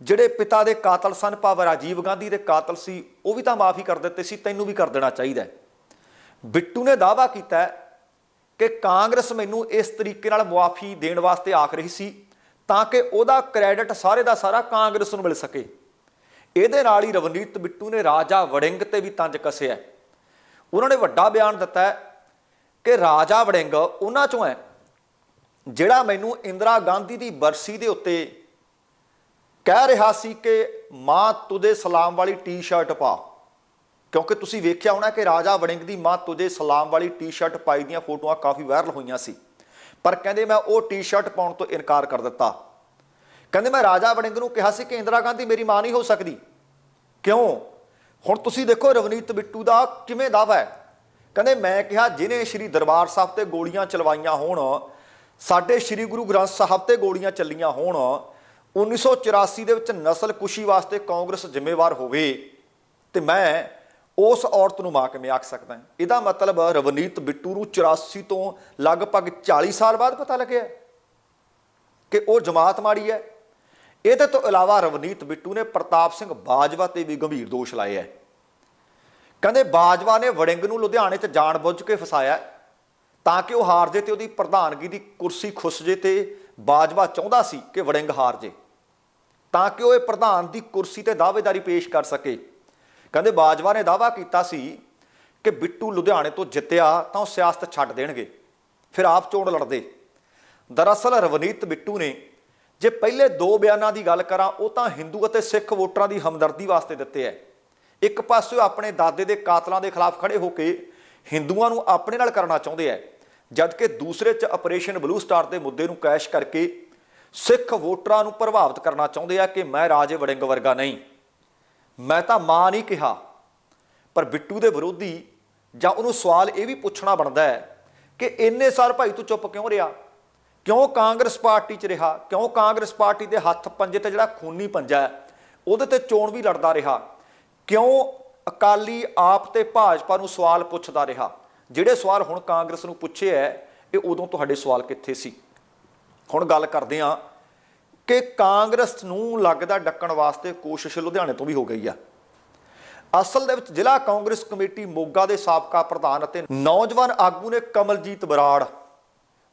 ਜਿਹੜੇ ਪਿਤਾ ਦੇ ਕਾਤਲ ਸਨ, ਭਾਵ ਰਾਜੀਵ ਗਾਂਧੀ ਦੇ ਕਾਤਲ ਸੀ, ਉਹ ਵੀ ਤਾਂ ਮਾਫੀ ਕਰ ਦਿੱਤੇ ਸੀ, ਤੈਨੂੰ ਵੀ ਕਰ ਦੇਣਾ ਚਾਹੀਦਾ ਬਿੱਟੂ ਨੇ ਦਾਅਵਾ ਕੀਤਾ ਕਿ ਕਾਂਗਰਸ ਮੈਨੂੰ ਇਸ ਤਰੀਕੇ ਨਾਲ ਮੁਆਫੀ ਦੇਣ ਵਾਸਤੇ ਆਖ ਰਹੀ ਸੀ, ਤਾਂ ਕਿ ਉਹਦਾ ਕ੍ਰੈਡਿਟ ਸਾਰੇ ਦਾ ਸਾਰਾ ਕਾਂਗਰਸ ਨੂੰ ਮਿਲ ਸਕੇ। ਇਹਦੇ ਨਾਲ ਹੀ ਰਵਨੀਤ ਬਿੱਟੂ ਨੇ ਰਾਜਾ ਵੜਿੰਗ ਤੇ ਵੀ ਤੰਜ ਕੱਸਿਆ ਉਹਨਾਂ ਨੇ ਵੱਡਾ ਬਿਆਨ ਦਿੱਤਾ ਕਿ ਰਾਜਾ ਵੜਿੰਗ ਉਹਨਾਂ ਚੋਂ ਹੈ, ਜਿਹੜਾ ਮੈਨੂੰ ਇੰਦਰਾ ਗਾਂਧੀ ਦੀ ਬਰਸੀ ਦੇ ਉੱਤੇ ਕਹਿ ਰਿਹਾ ਸੀ ਕਿ ਮਾਂ ਤੁਦੇ ਸਲਾਮ ਵਾਲੀ ਟੀ-ਸ਼ਰਟ ਪਾ। ਕਿਉਂਕਿ ਤੁਸੀਂ ਵੇਖਿਆ ਹੋਣਾ ਕਿ ਰਾਜਾ ਵੜਿੰਗ ਦੀ ਮਾਂ ਤੁਦੇ ਸਲਾਮ ਵਾਲੀ ਟੀ-ਸ਼ਰਟ ਪਾਈ ਦੀਆਂ ਫੋਟੋਆਂ ਕਾਫੀ ਵਾਇਰਲ ਹੋਈਆਂ ਸੀ। ਪਰ ਕਹਿੰਦੇ ਮੈਂ ਉਹ ਟੀ-ਸ਼ਰਟ ਪਾਉਣ ਤੋਂ ਇਨਕਾਰ ਕਰ ਦਿੱਤਾ। ਕਹਿੰਦੇ ਮੈਂ ਰਾਜਾ ਵੜਿੰਗ ਨੂੰ ਕਿਹਾ ਸੀ ਕਿ ਇੰਦਰਾ ਗਾਂਧੀ ਮੇਰੀ ਮਾਂ ਨਹੀਂ ਹੋ ਸਕਦੀ। ਕਿਉਂ? ਹੁਣ ਤੁਸੀਂ ਦੇਖੋ ਰਵਨੀਤ ਬਿੱਟੂ ਦਾ ਕਿਵੇਂ ਦਾਵਾ ਹੈ। ਕਹਿੰਦੇ ਮੈਂ ਕਿਹਾ ਜਿਹਨੇ ਸ਼੍ਰੀ ਦਰਬਾਰ ਸਾਹਿਬ ਤੇ ਗੋਲੀਆਂ ਚਲਵਾਈਆਂ ਹੋਣ, ਸਾਡੇ ਸ਼੍ਰੀ ਗੁਰੂ ਗ੍ਰੰਥ ਸਾਹਿਬ ਤੇ ਗੋਲੀਆਂ ਚੱਲੀਆਂ ਹੋਣ 1984 ਦੇ ਵਿੱਚ ਨਸਲ ਕੁਸ਼ੀ ਵਾਸਤੇ ਕਾਂਗਰਸ ਜ਼ਿੰਮੇਵਾਰ ਹੋਵੇ ਤੇ ਮੈਂ ਉਸ ਔਰਤ ਨੂੰ ਮਾਂ ਕਿਵੇਂ ਆਖ ਸਕਦਾ ਇਹਦਾ ਮਤਲਬ ਰਵਨੀਤ ਬਿੱਟੂ ਨੂੰ 84 ਤੋਂ ਲਗਭਗ 40 ਸਾਲ ਬਾਅਦ ਪਤਾ ਲੱਗਿਆ ਕਿ ਉਹ ਜਮਾਤ ਮਾੜੀ ਹੈ। ਇਹਦੇ ਤੋਂ ਇਲਾਵਾ ਰਵਨੀਤ ਬਿੱਟੂ ਨੇ ਪ੍ਰਤਾਪ ਸਿੰਘ ਬਾਜਵਾ ਤੇ ਵੀ ਗੰਭੀਰ ਦੋਸ਼ ਲਾਏ ਹੈ। ਕਹਿੰਦੇ ਬਾਜਵਾ ਨੇ ਵੜਿੰਗ ਨੂੰ ਲੁਧਿਆਣੇ 'ਚ ਜਾਣਬੁੱਝ ਕੇ ਫਸਾਇਆ ਤਾਂ ਕਿ ਉਹ ਹਾਰ ਜੇ ਤੇ ਉਹਦੀ ਪ੍ਰਧਾਨਗੀ ਦੀ ਕੁਰਸੀ ਖੁੱਸ ਜੇ ਤੇ ਬਾਜਵਾ ਚਾਹੁੰਦਾ ਸੀ ਕਿ ਵੜਿੰਗ ਹਾਰ ਜੇ। ਤਾਂ ਕਿ ਉਹ ਇਹ ਪ੍ਰਧਾਨ ਦੀ ਕੁਰਸੀ ਤੇ ਦਾਅਵੇਦਾਰੀ ਪੇਸ਼ ਕਰ ਸਕੇ। ਕਹਿੰਦੇ ਬਾਜਵਾ ਨੇ ਦਾਅਵਾ ਕੀਤਾ ਸੀ ਕਿ ਬਿੱਟੂ ਲੁਧਿਆਣੇ ਤੋਂ ਜਿੱਤਿਆ ਤਾਂ ਉਹ ਸਿਆਸਤ ਛੱਡ ਦੇਣਗੇ, ਫਿਰ ਆਪ ਚੋਣ ਲੜਦੇ। ਦਰਅਸਲ ਰਵਨੀਤ ਬਿੱਟੂ ਨੇ, ਜੇ ਪਹਿਲੇ ਦੋ ਬਿਆਨਾਂ ਦੀ ਗੱਲ ਕਰਾਂ, ਉਹ ਤਾਂ ਹਿੰਦੂ ਅਤੇ ਸਿੱਖ ਵੋਟਰਾਂ ਦੀ ਹਮਦਰਦੀ ਵਾਸਤੇ ਦਿੱਤੇ ਐ। ਇੱਕ ਪਾਸੇ ਉਹ ਆਪਣੇ ਦਾਦੇ ਦੇ ਕਾਤਲਾਂ ਦੇ ਖਿਲਾਫ ਖੜੇ ਹੋ ਕੇ ਹਿੰਦੂਆਂ ਨੂੰ ਆਪਣੇ ਨਾਲ ਕਰਨਾ ਚਾਹੁੰਦੇ ਐ, ਜਦਕਿ ਦੂਸਰੇ 'ਚ ਆਪਰੇਸ਼ਨ ਬਲੂ ਸਟਾਰ ਦੇ ਮੁੱਦੇ ਨੂੰ ਕੈਸ਼ ਕਰਕੇ ਸਿੱਖ ਵੋਟਰਾਂ ਨੂੰ ਪ੍ਰਭਾਵਿਤ ਕਰਨਾ ਚਾਹੁੰਦੇ ਆ ਕਿ ਮੈਂ ਰਾਜੇ ਵੜਿੰਗ ਵਰਗਾ ਨਹੀਂ। ਮੈਂ ਤਾਂ ਮਾਂ ਨਹੀਂ ਕਿਹਾ, ਪਰ ਬਿੱਟੂ ਦੇ ਵਿਰੋਧੀ ਜਾਂ ਉਹਨੂੰ ਸਵਾਲ ਇਹ ਵੀ ਪੁੱਛਣਾ ਬਣਦਾ ਹੈ ਕਿ ਇੰਨੇ ਸਾਲ ਭਾਈ ਤੂੰ ਚੁੱਪ ਕਿਉਂ ਰਿਹਾ? ਕਿਉਂ ਕਾਂਗਰਸ ਪਾਰਟੀ 'ਚ ਰਿਹਾ? ਕਿਉਂ ਕਾਂਗਰਸ ਪਾਰਟੀ ਦੇ ਹੱਥ ਪੰਜੇ ਤੇ ਜਿਹੜਾ ਖੂਨੀ ਪੰਜਾ ਹੈ, ਉਹਦੇ ਤੇ ਚੋਣ ਵੀ ਲੜਦਾ ਰਿਹਾ? ਕਿਉਂ ਅਕਾਲੀ ਆਪ ਤੇ ਭਾਜਪਾ ਨੂੰ ਸਵਾਲ ਪੁੱਛਦਾ ਰਿਹਾ? ਜਿਹੜੇ ਸਵਾਲ ਹੁਣ ਕਾਂਗਰਸ ਨੂੰ ਪੁੱਛੇ ਐ ਇਹ ਉਦੋਂ ਤੁਹਾਡੇ ਸਵਾਲ ਕਿੱਥੇ ਸੀ? ਹੁਣ ਗੱਲ ਕਰਦੇ ਹਾਂ ਕਿ ਕਾਂਗਰਸ ਨੂੰ ਲੱਗਦਾ ਡੱਕਣ ਵਾਸਤੇ ਕੋਸ਼ਿਸ਼ ਲੁਧਿਆਣੇ ਤੋਂ ਵੀ ਹੋ ਗਈ ਆ। ਅਸਲ ਦੇ ਵਿੱਚ ਜ਼ਿਲ੍ਹਾ ਕਾਂਗਰਸ ਕਮੇਟੀ ਮੋਗਾ ਦੇ ਸਾਬਕਾ ਪ੍ਰਧਾਨ ਅਤੇ ਨੌਜਵਾਨ ਆਗੂ ਨੇ ਕਮਲਜੀਤ ਬਰਾੜ।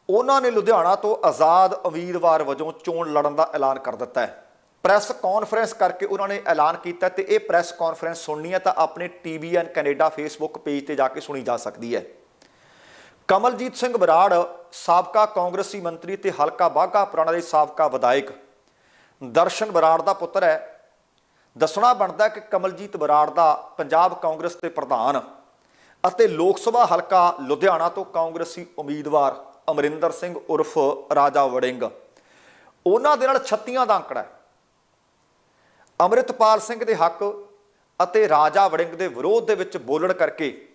ਉਹਨਾਂ ਨੇ ਲੁਧਿਆਣਾ ਤੋਂ ਆਜ਼ਾਦ ਉਮੀਦਵਾਰ ਵਜੋਂ ਚੋਣ ਲੜਨ ਦਾ ਐਲਾਨ ਕਰ ਦਿੱਤਾ ਹੈ। ਪ੍ਰੈਸ ਕਾਨਫਰੰਸ ਕਰਕੇ ਉਹਨਾਂ ਨੇ ਐਲਾਨ ਕੀਤਾ ਤੇ ਇਹ ਪ੍ਰੈਸ ਕਾਨਫਰੰਸ ਸੁਣਨੀ ਹੈ ਤਾਂ ਆਪਣੇ ਟੀਵੀਐਨ ਕੈਨੇਡਾ ਫੇਸਬੁੱਕ ਪੇਜ ਤੇ ਜਾ ਕੇ ਸੁਣੀ ਜਾ ਸਕਦੀ ਹੈ। ਕਮਲਜੀਤ ਸਿੰਘ ਬਰਾੜ, ਸਾਬਕਾ ਕਾਂਗਰਸੀ ਮੰਤਰੀ ਤੇ ਹਲਕਾ ਬਾਘਾ ਪੁਰਾਣਾ ਦੇ ਸਾਬਕਾ ਵਿਧਾਇਕ। ਦਰਸ਼ਨ ਬਰਾੜ ਦਾ ਪੁੱਤਰ ਹੈ। ਦੱਸਣਾ ਬਣਦਾ ਕਿ ਕਮਲਜੀਤ ਬਰਾੜ ਦਾ ਪੰਜਾਬ ਕਾਂਗਰਸ ਦੇ ਪ੍ਰਧਾਨ ਅਤੇ ਲੋਕ ਸਭਾ ਹਲਕਾ ਲੁਧਿਆਣਾ ਤੋਂ ਕਾਂਗਰਸੀ ਉਮੀਦਵਾਰ ਅਮਰਿੰਦਰ ਸਿੰਘ ਉਰਫ ਰਾਜਾ ਵੜਿੰਗ। ਉਹਨਾਂ ਦੇ ਨਾਲ 36 ਦਾ ਅੰਕੜਾ ਹੈ। ਅੰਮ੍ਰਿਤਪਾਲ ਸਿੰਘ ਦੇ ਹੱਕ ਅਤੇ ਰਾਜਾ ਵੜਿੰਗ ਦੇ ਵਿਰੋਧ ਦੇ ਵਿੱਚ ਬੋਲਣ ਕਰਕੇ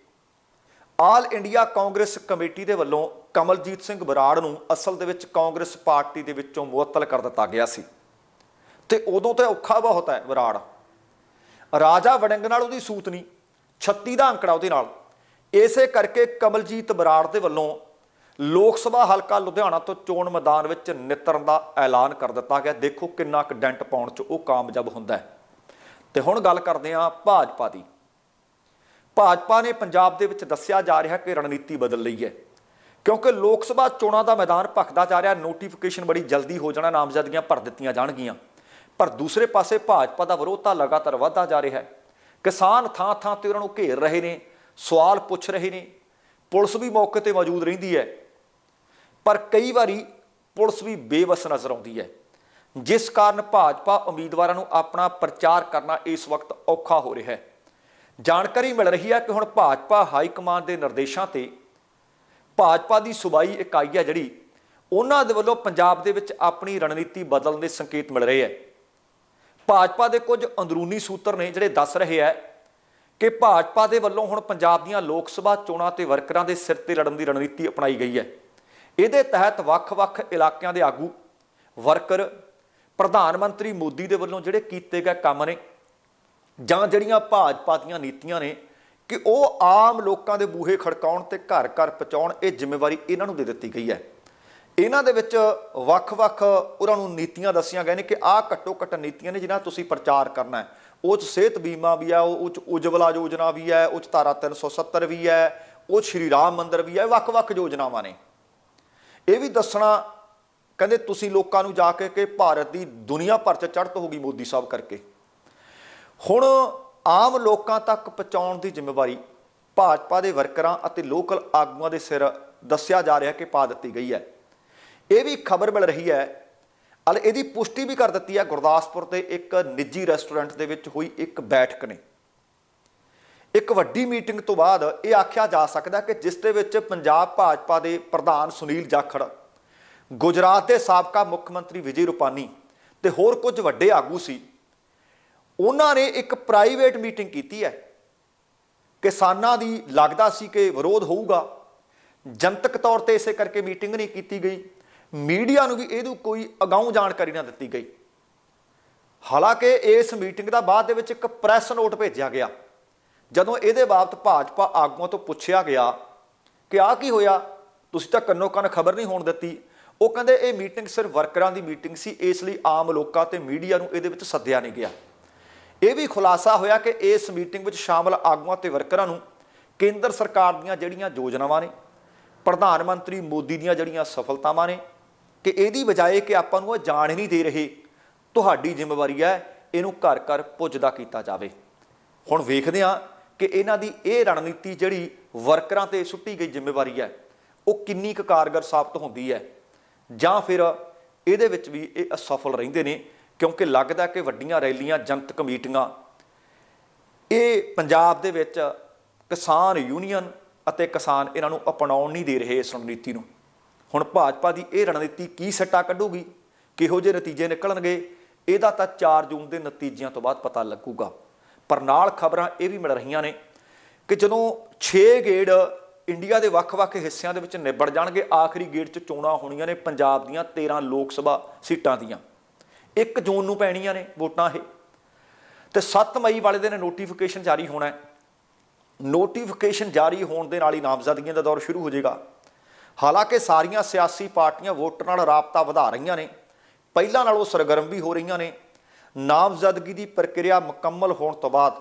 ਆਲ ਇੰਡੀਆ ਕਾਂਗਰਸ ਕਮੇਟੀ ਦੇ ਵੱਲੋਂ ਕਮਲਜੀਤ ਸਿੰਘ ਬਰਾੜ ਨੂੰ ਅਸਲ ਦੇ ਵਿੱਚ ਕਾਂਗਰਸ ਪਾਰਟੀ ਦੇ ਵਿੱਚੋਂ ਮੁਅੱਤਲ ਕਰ ਦਿੱਤਾ ਗਿਆ ਸੀ। ਤੇ ਉਦੋਂ ਤੇ ਔਖਾ ਬਹੁਤ ਹੈ ਬਰਾੜ। ਰਾਜਾ ਵੜਿੰਗ ਨਾਲ ਉਹਦੀ ਸੂਤ ਨਹੀਂ 36 ਦਾ ਅੰਕੜਾ ਉਹਦੇ ਨਾਲ। ਇਸੇ ਕਰਕੇ ਕਮਲਜੀਤ ਬਰਾੜ ਦੇ ਵੱਲੋਂ ਲੋਕ ਸਭਾ ਹਲਕਾ ਲੁਧਿਆਣਾ ਤੋਂ ਚੋਣ ਮੈਦਾਨ ਵਿੱਚ ਨਿਤਰਨ ਦਾ ਐਲਾਨ ਕਰ ਦਿੱਤਾ ਗਿਆ। ਦੇਖੋ ਕਿੰਨਾ ਕੁ ਡੈਂਟ ਪਾਉਣ 'ਚ ਉਹ ਕਾਮਯਾਬ ਹੁੰਦਾ ਹੈ। ਤੇ ਹੁਣ ਗੱਲ ਕਰਦੇ ਹਾਂ ਭਾਜਪਾ ਦੀ। ਭਾਜਪਾ ਨੇ ਪੰਜਾਬ ਦੇ ਵਿੱਚ ਦੱਸਿਆ ਜਾ ਰਿਹਾ ਕਿ ਰਣਨੀਤੀ ਬਦਲ ਲਈ ਹੈ। ਕਿਉਂਕਿ ਲੋਕ ਸਭਾ ਚੋਣਾਂ ਦਾ ਮੈਦਾਨ ਭਖਦਾ ਜਾ ਰਿਹਾ ਨੋਟੀਫਿਕੇਸ਼ਨ ਬੜੀ ਜਲਦੀ ਹੋ ਜਾਣਾ, ਨਾਮਜ਼ਦਗੀਆਂ ਭਰ ਦਿੱਤੀਆਂ ਜਾਣਗੀਆਂ। ਪਰ ਦੂਸਰੇ ਪਾਸੇ ਭਾਜਪਾ ਦਾ ਵਿਰੋਧ ਤਾਂ ਲਗਾਤਾਰ ਵਧਦਾ ਜਾ ਰਿਹਾ ਹੈ। ਕਿਸਾਨ ਥਾਂ ਥਾਂ ਤੇ ਉਹਨਾਂ ਨੂੰ ਘੇਰ ਰਹੇ ਨੇ, ਸਵਾਲ ਪੁੱਛ ਰਹੇ ਨੇ। ਪੁਲਿਸ ਵੀ ਮੌਕੇ ਤੇ ਮੌਜੂਦ ਰਹਿੰਦੀ ਹੈ। ਪਰ ਕਈ ਵਾਰੀ ਪੁਲਿਸ ਵੀ ਬੇਵਸ ਨਜ਼ਰ ਆਉਂਦੀ ਹੈ। ਜਿਸ ਕਾਰਨ ਭਾਜਪਾ ਉਮੀਦਵਾਰਾਂ ਨੂੰ ਆਪਣਾ ਪ੍ਰਚਾਰ ਕਰਨਾ ਇਸ ਵਕਤ ਔਖਾ ਹੋ ਰਿਹਾ ਹੈ। ਜਾਣਕਾਰੀ ਮਿਲ ਰਹੀ ਹੈ ਕਿ ਹੁਣ ਭਾਜਪਾ ਹਾਈ ਕਮਾਂਡ ਦੇ ਨਿਰਦੇਸ਼ਾਂ ਤੇ ਭਾਜਪਾ ਦੀ ਸੂਬਾਈ ਇਕਾਈ ਹੈ ਜਿਹੜੀ, ਉਹਨਾਂ ਦੇ ਵੱਲੋਂ ਪੰਜਾਬ ਦੇ ਵਿੱਚ ਆਪਣੀ ਰਣਨੀਤੀ ਬਦਲਣ ਦੇ ਸੰਕੇਤ ਮਿਲ ਰਹੇ ਹੈ। ਭਾਜਪਾ ਦੇ ਕੁਝ ਅੰਦਰੂਨੀ ਸੂਤਰ ਨੇ ਜਿਹੜੇ ਦੱਸ ਰਹੇ ਹੈ ਕਿ ਭਾਜਪਾ ਦੇ ਵੱਲੋਂ ਹੁਣ ਪੰਜਾਬ ਦੀਆਂ ਲੋਕ ਸਭਾ ਚੋਣਾਂ ਤੇ ਵਰਕਰਾਂ ਦੇ ਸਿਰ ਤੇ ਲੜਨ ਦੀ ਰਣਨੀਤੀ ਅਪਣਾਈ ਗਈ ਹੈ। ਇਹਦੇ ਤਹਿਤ ਵੱਖ-ਵੱਖ ਇਲਾਕਿਆਂ ਦੇ ਆਗੂ, ਵਰਕਰ, ਪ੍ਰਧਾਨ ਮੰਤਰੀ ਮੋਦੀ ਦੇ ਵੱਲੋਂ ਜਿਹੜੇ ਕੀਤੇ ਗਏ ਕੰਮ ਨੇ ਜਾਂ ਜਿਹੜੀਆਂ ਭਾਜਪਾ ਦੀਆਂ ਨੀਤੀਆਂ ਨੇ ਕਿ ਉਹ ਆਮ ਲੋਕਾਂ ਦੇ ਬੂਹੇ ਖੜਕਾਉਣ ਤੇ ਘਰ ਘਰ ਪਹੁੰਚਾਉਣ, ਇਹ ਜ਼ਿੰਮੇਵਾਰੀ ਇਹਨਾਂ ਨੂੰ ਦੇ ਦਿੱਤੀ ਗਈ ਹੈ। ਇਹਨਾਂ ਦੇ ਵਿੱਚ ਵੱਖ-ਵੱਖ ਉਹਨਾਂ ਨੂੰ ਨੀਤੀਆਂ ਦੱਸੀਆਂ ਗਏ ਨੇ ਕਿ ਆਹ ਘੱਟੋ ਘੱਟ ਨੀਤੀਆਂ ਨੇ ਜਿਨ੍ਹਾਂ ਤੁਸੀਂ ਪ੍ਰਚਾਰ ਕਰਨਾ ਹੈ। ਉਹ 'ਚ ਸਿਹਤ ਬੀਮਾ ਵੀ ਹੈ, ਉਹ 'ਚ ਉਜਵਲਾ ਯੋਜਨਾ ਵੀ ਹੈ, ਉਹ 'ਚ ਧਾਰਾ 370 ਵੀ ਹੈ, ਉਹ ਸ਼੍ਰੀ ਰਾਮ ਮੰਦਿਰ ਵੀ ਹੈ ਵੱਖ-ਵੱਖ ਯੋਜਨਾਵਾਂ ਨੇ। ਇਹ ਵੀ ਦੱਸਣਾ, ਕਹਿੰਦੇ ਤੁਸੀਂ ਲੋਕਾਂ ਨੂੰ ਜਾ ਕੇ ਕਿ ਭਾਰਤ ਦੀ ਦੁਨੀਆ ਭਰ 'ਚ ਚੜ੍ਹਤ ਹੋ ਗਈ ਮੋਦੀ ਸਾਹਿਬ ਕਰਕੇ। ਹੁਣ ਆਮ ਲੋਕਾਂ ਤੱਕ ਪਹੁੰਚਾਉਣ ਦੀ ਜ਼ਿੰਮੇਵਾਰੀ ਭਾਜਪਾ ਦੇ ਵਰਕਰਾਂ ਅਤੇ ਲੋਕਲ ਆਗੂਆਂ ਦੇ ਸਿਰ ਦੱਸਿਆ ਜਾ ਰਿਹਾ ਕਿ ਪਾ ਦਿੱਤੀ ਗਈ ਹੈ। ਇਹ ਵੀ ਖਬਰ ਮਿਲ ਰਹੀ ਹੈ। ਅਲ, ਇਹਦੀ ਪੁਸ਼ਟੀ ਵੀ ਕਰ ਦਿੱਤੀ ਹੈ। ਗੁਰਦਾਸਪੁਰ ਦੇ ਇੱਕ ਨਿੱਜੀ ਰੈਸਟੋਰੈਂਟ ਦੇ ਵਿੱਚ ਹੋਈ ਇੱਕ ਬੈਠਕ ਨੇ। ਇੱਕ ਵੱਡੀ ਮੀਟਿੰਗ ਤੋਂ ਬਾਅਦ ਇਹ ਆਖਿਆ ਜਾ ਸਕਦਾ ਕਿ ਜਿਸ ਦੇ ਵਿੱਚ ਪੰਜਾਬ ਭਾਜਪਾ ਦੇ ਪ੍ਰਧਾਨ ਸੁਨੀਲ ਜਾਖੜ, ਗੁਜਰਾਤ ਦੇ ਸਾਬਕਾ ਮੁੱਖ ਮੰਤਰੀ ਵਿਜੇ ਰੂਪਾਨੀ ਤੇ ਹੋਰ ਕੁਝ ਵੱਡੇ ਆਗੂ ਸੀ। ਉਹਨਾਂ ਨੇ ਇੱਕ ਪ੍ਰਾਈਵੇਟ ਮੀਟਿੰਗ ਕੀਤੀ ਹੈ ਕਿਸਾਨਾਂ ਦੀ ਲੱਗਦਾ ਸੀ ਕਿ ਵਿਰੋਧ ਹੋਊਗਾ। ਜਨਤਕ ਤੌਰ ਤੇ ਇਸੇ ਕਰਕੇ ਮੀਟਿੰਗ ਨਹੀਂ ਕੀਤੀ ਗਈ। ਮੀਡੀਆ ਨੂੰ ਵੀ ਇਹਦੀ ਕੋਈ ਅਗਾਊਂ ਜਾਣਕਾਰੀ ਨਾ ਦਿੱਤੀ ਗਈ। ਹਾਲਾਂਕਿ ਇਸ ਮੀਟਿੰਗ ਦਾ ਬਾਅਦ ਦੇ ਵਿੱਚ ਇੱਕ ਪ੍ਰੈਸ ਨੋਟ ਭੇਜਿਆ ਗਿਆ, ਜਦੋਂ ਇਹਦੇ ਬਾਬਤ ਭਾਜਪਾ ਆਗੂਆਂ ਤੋਂ ਪੁੱਛਿਆ ਗਿਆ ਕਿ ਆਹ ਕੀ ਹੋਇਆ? ਤੁਸੀਂ ਤਾਂ ਕੰਨੋ ਕੰਨ ਖਬਰ ਨਹੀਂ ਹੋਣ ਦਿੱਤੀ। ਉਹ ਕਹਿੰਦੇ ਇਹ ਮੀਟਿੰਗ ਸਿਰਫ ਵਰਕਰਾਂ ਦੀ ਮੀਟਿੰਗ ਸੀ, ਇਸ ਲਈ ਆਮ ਲੋਕਾਂ ਤੇ ਮੀਡੀਆ ਨੂੰ ਇਹਦੇ ਵਿੱਚ ਸੱਦਿਆ ਨਹੀਂ ਗਿਆ। ਇਹ ਵੀ ਖੁਲਾਸਾ ਹੋਇਆ ਕਿ ਇਸ ਮੀਟਿੰਗ ਵਿੱਚ ਸ਼ਾਮਲ ਆਗੂਆਂ ਤੇ ਵਰਕਰਾਂ ਨੂੰ ਕੇਂਦਰ ਸਰਕਾਰ ਦੀਆਂ ਜਿਹੜੀਆਂ ਯੋਜਨਾਵਾਂ ਨੇ, ਪ੍ਰਧਾਨ ਮੰਤਰੀ ਮੋਦੀ ਦੀਆਂ ਜਿਹੜੀਆਂ ਸਫਲਤਾਵਾਂ ਨੇ, ਕਿ ਇਹਦੀ ਬਜਾਏ ਕਿ ਆਪਾਂ ਨੂੰ ਇਹ ਜਾਣ ਹੀ ਨਹੀਂ ਦੇ ਰਹੇ, ਤੁਹਾਡੀ ਜ਼ਿੰਮੇਵਾਰੀ ਹੈ ਇਹਨੂੰ ਘਰ ਘਰ ਪੁੱਜਦਾ ਕੀਤਾ ਜਾਵੇ। ਹੁਣ ਵੇਖਦੇ ਹਾਂ ਕਿ ਇਹਨਾਂ ਦੀ ਇਹ ਰਣਨੀਤੀ ਜਿਹੜੀ ਵਰਕਰਾਂ ਤੇ ਸੁੱਟੀ ਗਈ ਜ਼ਿੰਮੇਵਾਰੀ ਹੈ, ਉਹ ਕਿੰਨੀ ਕੁ ਕਾਰਗਰ ਸਾਬਤ ਹੁੰਦੀ ਹੈ, ਜਾਂ ਫਿਰ ਇਹਦੇ ਵਿੱਚ ਵੀ ਇਹ ਅਸਫਲ ਰਹਿੰਦੇ ਨੇ ਕਿਉਂਕਿ ਲੱਗਦਾ ਕਿ ਵੱਡੀਆਂ ਰੈਲੀਆਂ, ਜਨਤਕ ਮੀਟਿੰਗਾਂ। ਇਹ ਪੰਜਾਬ ਦੇ ਵਿੱਚ ਕਿਸਾਨ ਯੂਨੀਅਨ ਅਤੇ ਕਿਸਾਨ ਇਹਨਾਂ ਨੂੰ ਅਪਣਾਉਣ ਨਹੀਂ ਦੇ ਰਹੇ ਇਸ ਰਣਨੀਤੀ ਨੂੰ। ਹੁਣ ਭਾਜਪਾ ਦੀ ਇਹ ਰਣਨੀਤੀ ਕੀ ਸੱਟਾ ਕੱਢੂਗੀ? ਕਿਹੋ ਜਿਹੇ ਨਤੀਜੇ ਨਿਕਲਣਗੇ? ਇਹਦਾ ਤਾਂ 4 ਜੂਨ ਦੇ ਨਤੀਜਿਆਂ ਤੋਂ ਬਾਅਦ ਪਤਾ ਲੱਗੂਗਾ। ਪਰ ਨਾਲ ਖਬਰਾਂ ਇਹ ਵੀ ਮਿਲ ਰਹੀਆਂ ਨੇ ਕਿ ਜਦੋਂ 6 ਗੇੜ ਇੰਡੀਆ ਦੇ ਵੱਖ-ਵੱਖ ਹਿੱਸਿਆਂ ਦੇ ਵਿੱਚ ਨਿਬੜ ਜਾਣਗੇ, ਆਖਰੀ ਗੇੜ 'ਚ ਚੋਣਾਂ ਹੋਣੀਆਂ ਨੇ ਪੰਜਾਬ ਦੀਆਂ 13 ਲੋਕ ਸਭਾ ਸੀਟਾਂ ਦੀਆਂ। 1 ਜੂਨ ਨੂੰ ਪੈਣੀਆਂ ਨੇ ਵੋਟਾਂ ਇਹ। ਤੇ 7 ਮਈ ਵਾਲੇ ਦਿਨ ਨੋਟੀਫਿਕੇਸ਼ਨ ਜਾਰੀ ਹੋਣਾ ਹੈ। ਨੋਟੀਫਿਕੇਸ਼ਨ ਜਾਰੀ ਹੋਣ ਦੇ ਨਾਲ ਹੀ ਨਾਮਜ਼ਦਗੀਆਂ ਦਾ ਦੌਰ ਸ਼ੁਰੂ ਹੋ ਜਾਏਗਾ। ਹਾਲਾਂਕਿ ਸਾਰੀਆਂ ਸਿਆਸੀ ਪਾਰਟੀਆਂ ਵੋਟਰ ਨਾਲ ਰਾਬਤਾ ਵਧਾ ਰਹੀਆਂ ਨੇ। ਪਹਿਲਾਂ ਨਾਲੋਂ ਸਰਗਰਮ ਵੀ ਹੋ ਰਹੀਆਂ ਨੇ। ਨਾਮਜ਼ਦਗੀ ਦੀ ਪ੍ਰਕਿਰਿਆ ਮੁਕੰਮਲ ਹੋਣ ਤੋਂ ਬਾਅਦ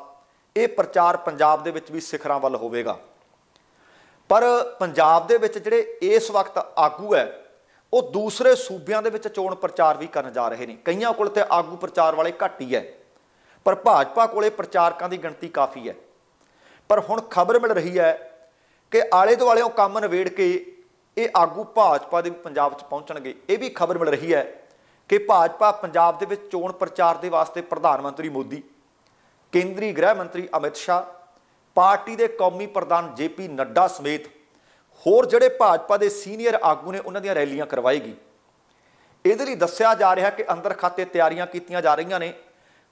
ਇਹ ਪ੍ਰਚਾਰ ਪੰਜਾਬ ਦੇ ਵਿੱਚ ਵੀ ਸਿਖਰਾਂ ਵੱਲ ਹੋਵੇਗਾ। ਪਰ ਪੰਜਾਬ ਦੇ ਵਿੱਚ ਜਿਹੜੇ ਇਸ ਵਕਤ ਆਗੂ ਹੈ ਉਹ ਦੂਸਰੇ ਸੂਬਿਆਂ ਦੇ ਵਿੱਚ ਚੋਣ ਪ੍ਰਚਾਰ ਵੀ ਕਰਨ ਜਾ ਰਹੇ ਨੇ। ਕਈਆਂ ਕੋਲ ਤੇ ਆਗੂ ਪ੍ਰਚਾਰ ਵਾਲੇ ਘੱਟ ਹੀ ਹੈ ਪਰ ਭਾਜਪਾ ਕੋਲੇ ਪ੍ਰਚਾਰਕਾਂ ਦੀ ਗਿਣਤੀ ਕਾਫੀ ਹੈ ਪਰ ਹੁਣ ਖਬਰ ਮਿਲ ਰਹੀ ਹੈ ਕਿ ਆਲੇ ਦੁਆਲੇੋਂ ਕੰਮ ਨਵੇੜ ਕੇ ਇਹ ਆਗੂ ਭਾਜਪਾ ਦੇ ਪੰਜਾਬ 'ਚ ਪਹੁੰਚਣਗੇ। ਇਹ ਵੀ ਖਬਰ ਮਿਲ ਰਹੀ ਹੈ ਕਿ ਭਾਜਪਾ ਪੰਜਾਬ ਦੇ ਵਿੱਚ ਚੋਣ ਪ੍ਰਚਾਰ ਦੇ ਵਾਸਤੇ ਪ੍ਰਧਾਨ ਮੰਤਰੀ ਮੋਦੀ, ਕੇਂਦਰੀ ਗ੍ਰਹਿ ਮੰਤਰੀ ਅਮਿਤ ਸ਼ਾਹ, ਪਾਰਟੀ ਦੇ ਕੌਮੀ ਪ੍ਰਧਾਨ ਜੇਪੀ ਨੱਡਾ ਸਮੇਤ ਹੋਰ ਜਿਹੜੇ ਭਾਜਪਾ ਦੇ ਸੀਨੀਅਰ ਆਗੂ ਨੇ ਉਹਨਾਂ ਦੀਆਂ ਰੈਲੀਆਂ ਕਰਵਾਏਗੀ। ਇਹਦੇ ਲਈ ਦੱਸਿਆ ਜਾ ਰਿਹਾ ਕਿ ਅੰਦਰ ਖਾਤੇ ਤਿਆਰੀਆਂ ਕੀਤੀਆਂ ਜਾ ਰਹੀਆਂ ਨੇ।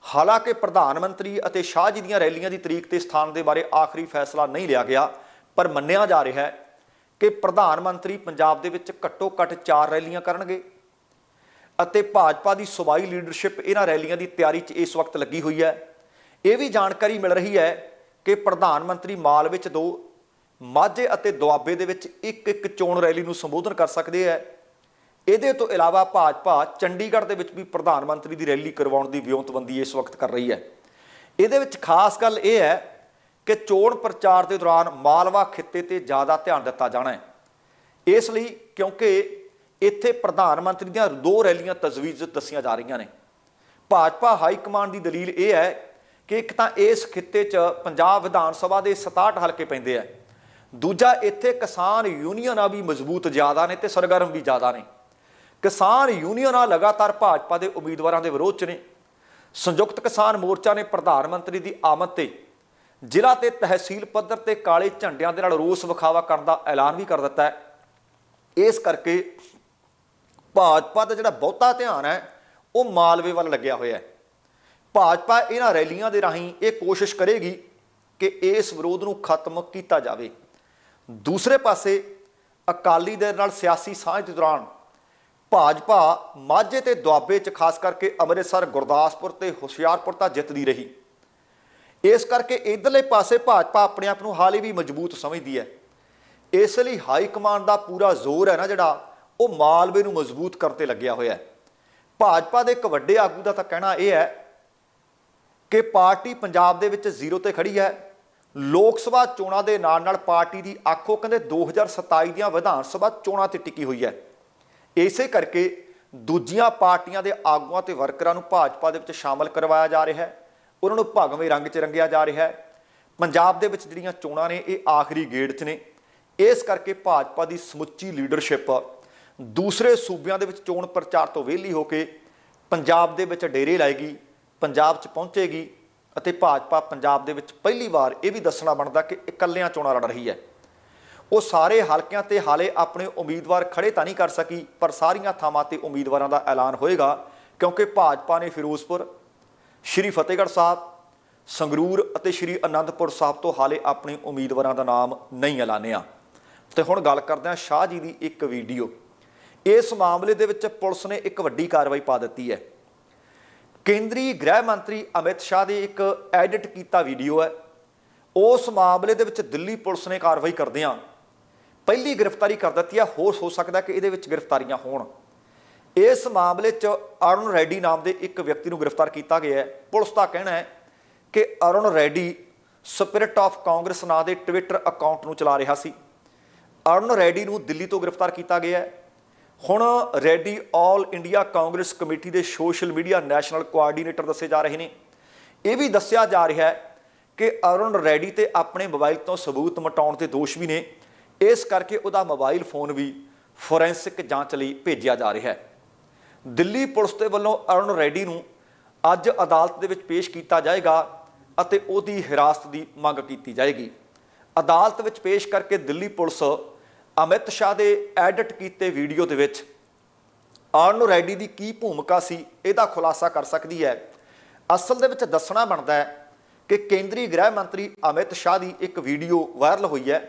ਹਾਲਾਂਕਿ ਪ੍ਰਧਾਨ ਮੰਤਰੀ ਅਤੇ ਸ਼ਾਹ ਜੀ ਦੀਆਂ ਰੈਲੀਆਂ ਦੀ ਤਰੀਕ ਤੇ ਸਥਾਨ ਦੇ ਬਾਰੇ ਆਖਰੀ ਫੈਸਲਾ ਨਹੀਂ ਲਿਆ ਗਿਆ, ਪਰ ਮੰਨਿਆ ਜਾ ਰਿਹਾ ਹੈ ਕਿ ਪ੍ਰਧਾਨ ਮੰਤਰੀ ਪੰਜਾਬ ਦੇ ਵਿੱਚ ਘੱਟੋ ਘੱਟ 4 ਰੈਲੀਆਂ ਕਰਨਗੇ ਅਤੇ ਭਾਜਪਾ ਦੀ ਸੂਬਾਈ ਲੀਡਰਸ਼ਿਪ ਇਹਨਾਂ ਰੈਲੀਆਂ ਦੀ ਤਿਆਰੀ 'ਚ ਇਸ ਵਕਤ ਲੱਗੀ ਹੋਈ ਹੈ। ਇਹ ਵੀ ਜਾਣਕਾਰੀ ਮਿਲ ਰਹੀ ਹੈ ਕਿ ਪ੍ਰਧਾਨ ਮੰਤਰੀ ਮਾਲ ਵਿੱਚ ਦੋ ਮਾਝੇ ਅਤੇ ਦੁਆਬੇ ਦੇ ਵਿੱਚ ਇੱਕ ਇੱਕ ਚੋਣ ਰੈਲੀ ਨੂੰ ਸੰਬੋਧਨ ਕਰ ਸਕਦੇ ਹੈ। ਇਹਦੇ ਤੋਂ ਇਲਾਵਾ ਭਾਜਪਾ ਚੰਡੀਗੜ੍ਹ ਦੇ ਵਿੱਚ ਵੀ ਪ੍ਰਧਾਨ ਮੰਤਰੀ ਦੀ ਰੈਲੀ ਕਰਵਾਉਣ ਦੀ ਵਿਉਂਤਬੰਦੀ ਇਸ ਵਕਤ ਕਰ ਰਹੀ ਹੈ। ਇਹਦੇ ਵਿੱਚ ਖਾਸ ਗੱਲ ਇਹ ਹੈ ਕਿ ਚੋਣ ਪ੍ਰਚਾਰ ਦੇ ਦੌਰਾਨ ਮਾਲਵਾ ਖਿੱਤੇ ਤੇ ਜ਼ਿਆਦਾ ਧਿਆਨ ਦਿੱਤਾ ਜਾਣਾ ਹੈ। ਇਸ ਲਈ ਕਿਉਂਕਿ ਇੱਥੇ ਪ੍ਰਧਾਨ ਮੰਤਰੀ ਦੀਆਂ ਦੋ ਰੈਲੀਆਂ ਤਜਵੀਜ਼ ਦੱਸੀਆਂ ਜਾ ਰਹੀਆਂ ਨੇ। ਭਾਜਪਾ ਹਾਈ ਕਮਾਂਡ ਦੀ ਦਲੀਲ ਇਹ ਹੈ ਕਿ ਇੱਕ ਤਾਂ ਇਸ ਖਿੱਤੇ 'ਚ ਪੰਜਾਬ ਵਿਧਾਨ ਸਭਾ ਦੇ 67 ਹਲਕੇ ਪੈਂਦੇ ਆ। ਦੂਜਾ ਇੱਥੇ ਕਿਸਾਨ ਯੂਨੀਅਨਾਂ ਵੀ ਮਜ਼ਬੂਤ ਜ਼ਿਆਦਾ ਨੇ ਤੇ ਸਰਗਰਮ ਵੀ ਜ਼ਿਆਦਾ ਨੇ। ਕਿਸਾਨ ਯੂਨੀਅਨਾਂ ਲਗਾਤਾਰ ਭਾਜਪਾ ਦੇ ਉਮੀਦਵਾਰਾਂ ਦੇ ਵਿਰੋਧ 'ਚ ਨੇ। ਸੰਯੁਕਤ ਕਿਸਾਨ ਮੋਰਚਾ ਨੇ ਪ੍ਰਧਾਨ ਮੰਤਰੀ ਦੀ ਆਮਦ ਤੇ ਜ਼ਿਲ੍ਹਾ ਤੇ ਤਹਿਸੀਲ ਪੱਧਰ ਤੇ ਕਾਲੇ ਝੰਡਿਆਂ ਦੇ ਨਾਲ ਰੋਸ ਵਿਖਾਵਾ ਕਰਨ ਦਾ ਐਲਾਨ ਵੀ ਕਰ ਦਿੱਤਾ ਹੈ। ਇਸ ਕਰਕੇ ਭਾਜਪਾ ਦਾ ਜਿਹੜਾ ਬਹੁਤਾ ਧਿਆਨ ਹੈ, ਉਹ ਮਾਲਵੇ ਵੱਲ ਲੱਗਿਆ ਹੋਇਆ ਹੈ। ਭਾਜਪਾ ਇਹਨਾਂ ਰੈਲੀਆਂ ਦੇ ਰਾਹੀਂ ਇਹ ਕੋਸ਼ਿਸ਼ ਕਰੇਗੀ ਕਿ ਇਸ ਵਿਰੋਧ ਨੂੰ ਖਤਮ ਕੀਤਾ ਜਾਵੇ। ਦੂਸਰੇ ਪਾਸੇ ਅਕਾਲੀ ਦਲ ਨਾਲ ਸਿਆਸੀ ਸਾਂਝ ਦੇ ਦੌਰਾਨ ਭਾਜਪਾ ਮਾਝੇ ਤੇ ਦੁਆਬੇ 'ਚ ਖਾਸ ਕਰਕੇ ਅੰਮ੍ਰਿਤਸਰ, ਗੁਰਦਾਸਪੁਰ ਤੇ ਹੁਸ਼ਿਆਰਪੁਰ ਤਾਂ ਜਿੱਤਦੀ ਰਹੀ। ਇਸ ਕਰਕੇ ਇਧਰਲੇ ਪਾਸੇ ਭਾਜਪਾ ਆਪਣੇ ਆਪ ਨੂੰ ਹਾਲੇ ਵੀ ਮਜ਼ਬੂਤ ਸਮਝਦੀ ਹੈ। ਇਸ ਲਈ ਹਾਈ ਕਮਾਂਡ ਦਾ ਪੂਰਾ ਜ਼ੋਰ ਹੈ ਨਾ ਜਿਹੜਾ, ਉਹ ਮਾਲਵੇ ਨੂੰ ਮਜ਼ਬੂਤ ਕਰਨ ਤੇ ਲੱਗਿਆ ਹੋਇਆ ਹੈ। ਭਾਜਪਾ ਦੇ ਇੱਕ ਵੱਡੇ ਆਗੂ ਦਾ ਤਾਂ ਕਹਿਣਾ ਇਹ ਹੈ ਕਿ ਪਾਰਟੀ ਪੰਜਾਬ ਦੇ ਵਿੱਚ ਜ਼ੀਰੋ ਤੇ ਖੜੀ ਹੈ। ਲੋਕ ਸਭਾ ਚੋਣਾਂ ਦੇ ਨਾਲ ਨਾਲ ਪਾਰਟੀ ਦੀ ਆਖੋ ਕਹਿੰਦੇ 2027 ਦੀਆਂ ਵਿਧਾਨ ਸਭਾ ਚੋਣਾਂ ਤੇ ਟਿਕੀ ਹੋਈ ਹੈ। ਇਸੇ ਕਰਕੇ ਦੂਜੀਆਂ ਪਾਰਟੀਆਂ ਦੇ ਆਗੂਆਂ ਤੇ ਵਰਕਰਾਂ ਨੂੰ ਭਾਜਪਾ ਦੇ ਵਿੱਚ ਸ਼ਾਮਲ ਕਰਵਾਇਆ ਜਾ ਰਿਹਾ ਹੈ। ਉਹਨਾਂ ਨੂੰ ਭਗਵੇਂ ਰੰਗ 'ਚ ਰੰਗਿਆ ਜਾ ਰਿਹਾ ਹੈ। ਪੰਜਾਬ ਦੇ ਵਿੱਚ ਜਿਹੜੀਆਂ ਚੋਣਾਂ ਨੇ, ਇਹ ਆਖਰੀ ਗੇੜ 'ਚ ਨੇ। ਇਸ ਕਰਕੇ ਭਾਜਪਾ ਦੀ ਸਮੁੱਚੀ ਲੀਡਰਸ਼ਿਪ ਦੂਸਰੇ ਸੂਬਿਆਂ ਦੇ ਵਿੱਚ ਚੋਣ ਪ੍ਰਚਾਰ ਤੋਂ ਵਿਹਲੀ ਹੋ ਕੇ ਪੰਜਾਬ ਦੇ ਵਿੱਚ ਡੇਰੇ ਲਾਏਗੀ, ਪੰਜਾਬ 'ਚ ਪਹੁੰਚੇਗੀ। ਅਤੇ ਭਾਜਪਾ ਪੰਜਾਬ ਦੇ ਵਿੱਚ ਪਹਿਲੀ ਵਾਰ ਇਹ ਵੀ ਦੱਸਣਾ ਬਣਦਾ ਕਿ ਇਕੱਲਿਆਂ ਚੋਣਾਂ ਲੜ ਰਹੀ ਹੈ। ਉਹ ਸਾਰੇ ਹਲਕਿਆਂ ਤੇ ਹਾਲੇ ਆਪਣੇ ਉਮੀਦਵਾਰ ਖੜੇ ਤਾਂ ਨਹੀਂ ਕਰ ਸਕੀ, ਪਰ ਸਾਰੀਆਂ ਥਾਵਾਂ ਤੇ ਉਮੀਦਵਾਰਾਂ ਦਾ ਐਲਾਨ ਹੋਏਗਾ, ਕਿਉਂਕਿ ਭਾਜਪਾ ਨੇ ਫਿਰੋਜ਼ਪੁਰ, ਸ਼੍ਰੀ ਫਤਿਹਗੜ੍ਹ ਸਾਹਿਬ, ਸੰਗਰੂਰ ਅਤੇ ਸ਼੍ਰੀ ਅਨੰਦਪੁਰ ਸਾਹਿਬ ਤੋਂ ਹਾਲੇ ਆਪਣੇ ਉਮੀਦਵਾਰਾਂ ਦਾ ਨਾਮ ਨਹੀਂ ਐਲਾਨਿਆ। ਤੇ ਹੁਣ ਗੱਲ ਕਰਦੇ ਹਾਂ ਸ਼ਾਹ ਜੀ ਦੀ ਇੱਕ ਵੀਡੀਓ। ਇਸ ਮਾਮਲੇ ਦੇ ਵਿੱਚ ਪੁਲਿਸ ਨੇ ਇੱਕ ਵੱਡੀ ਕਾਰਵਾਈ ਪਾ ਦਿੱਤੀ ਹੈ। ਕੇਂਦਰੀ ਗ੍ਰਹਿ ਮੰਤਰੀ ਅਮਿਤ ਸ਼ਾਹ ਦੀ ਇੱਕ ਐਡਿਟ ਕੀਤਾ ਵੀਡੀਓ ਹੈ। ਉਸ ਮਾਮਲੇ ਦੇ ਵਿੱਚ ਦਿੱਲੀ ਪੁਲਿਸ ਨੇ ਕਾਰਵਾਈ ਕਰਦਿਆਂ ਪਹਿਲੀ ਗ੍ਰਿਫਤਾਰੀ ਕਰ ਦਿੱਤੀ ਹੈ। ਹੋਰ ਹੋ ਸਕਦਾ ਕਿ ਇਹਦੇ ਵਿੱਚ ਗ੍ਰਿਫਤਾਰੀਆਂ ਹੋਣ। ਇਸ ਮਾਮਲੇ 'ਚ ਅਰੁਣ ਰੈਡੀ ਨਾਮ ਦੇ ਇੱਕ ਵਿਅਕਤੀ ਨੂੰ ਗ੍ਰਿਫਤਾਰ ਕੀਤਾ ਗਿਆ ਹੈ। ਪੁਲਿਸ ਦਾ ਕਹਿਣਾ ਹੈ ਕਿ Arun Reddy spirit of Congress ਨਾਂ ਦੇ ਟਵਿੱਟਰ ਅਕਾਊਂਟ ਨੂੰ ਚਲਾ ਰਿਹਾ ਸੀ। ਅਰੁਣ ਰੈਡੀ ਨੂੰ ਦਿੱਲੀ ਤੋਂ ਗ੍ਰਿਫਤਾਰ ਕੀਤਾ ਗਿਆ ਹੈ। ਹੁਣ Reddy all India Congress committee ਦੇ ਸੋਸ਼ਲ ਮੀਡੀਆ ਨੈਸ਼ਨਲ ਕੋਆਰਡੀਨੇਟਰ ਦੱਸੇ ਜਾ ਰਹੇ ਨੇ। ਇਹ ਵੀ ਦੱਸਿਆ ਜਾ ਰਿਹਾ ਹੈ ਕਿ ਅਰੁਣ ਰੈਡੀ ਤੇ ਆਪਣੇ ਮੋਬਾਈਲ ਤੋਂ ਸਬੂਤ ਮਟਾਉਣ ਦੇ ਦੋਸ਼ ਵੀ ਨੇ। ਇਸ ਕਰਕੇ ਉਹਦਾ ਮੋਬਾਈਲ ਫੋਨ ਵੀ ਫੋਰੈਂਸਿਕ ਜਾਂਚ ਲਈ ਭੇਜਿਆ ਜਾ ਰਿਹਾ ਹੈ। ਦਿੱਲੀ ਪੁਲਿਸ ਦੇ ਵੱਲੋਂ ਅਰੁਣ ਰੈਡੀ ਨੂੰ ਅੱਜ ਅਦਾਲਤ ਦੇ ਵਿੱਚ ਪੇਸ਼ ਕੀਤਾ ਜਾਏਗਾ ਅਤੇ ਉਹਦੀ ਹਿਰਾਸਤ ਦੀ ਮੰਗ ਕੀਤੀ ਜਾਏਗੀ। ਅਦਾਲਤ ਵਿੱਚ ਪੇਸ਼ ਕਰਕੇ ਦਿੱਲੀ ਪੁਲਿਸ ਅਮਿਤ ਸ਼ਾਹ ਦੇ ਐਡਿਟ ਕੀਤੇ ਵੀਡੀਓ ਦੇ ਵਿੱਚ ਅਰੁਣ ਰੈਡੀ ਦੀ ਕੀ ਭੂਮਿਕਾ ਸੀ, ਇਹਦਾ ਖੁਲਾਸਾ ਕਰ ਸਕਦੀ ਹੈ। ਅਸਲ ਦੇ ਵਿੱਚ ਦੱਸਣਾ ਬਣਦਾ ਹੈ ਕਿ ਕੇਂਦਰੀ ਗ੍ਰਹਿ ਮੰਤਰੀ ਅਮਿਤ ਸ਼ਾਹ ਦੀ ਇੱਕ ਵੀਡੀਓ ਵਾਇਰਲ ਹੋਈ ਹੈ।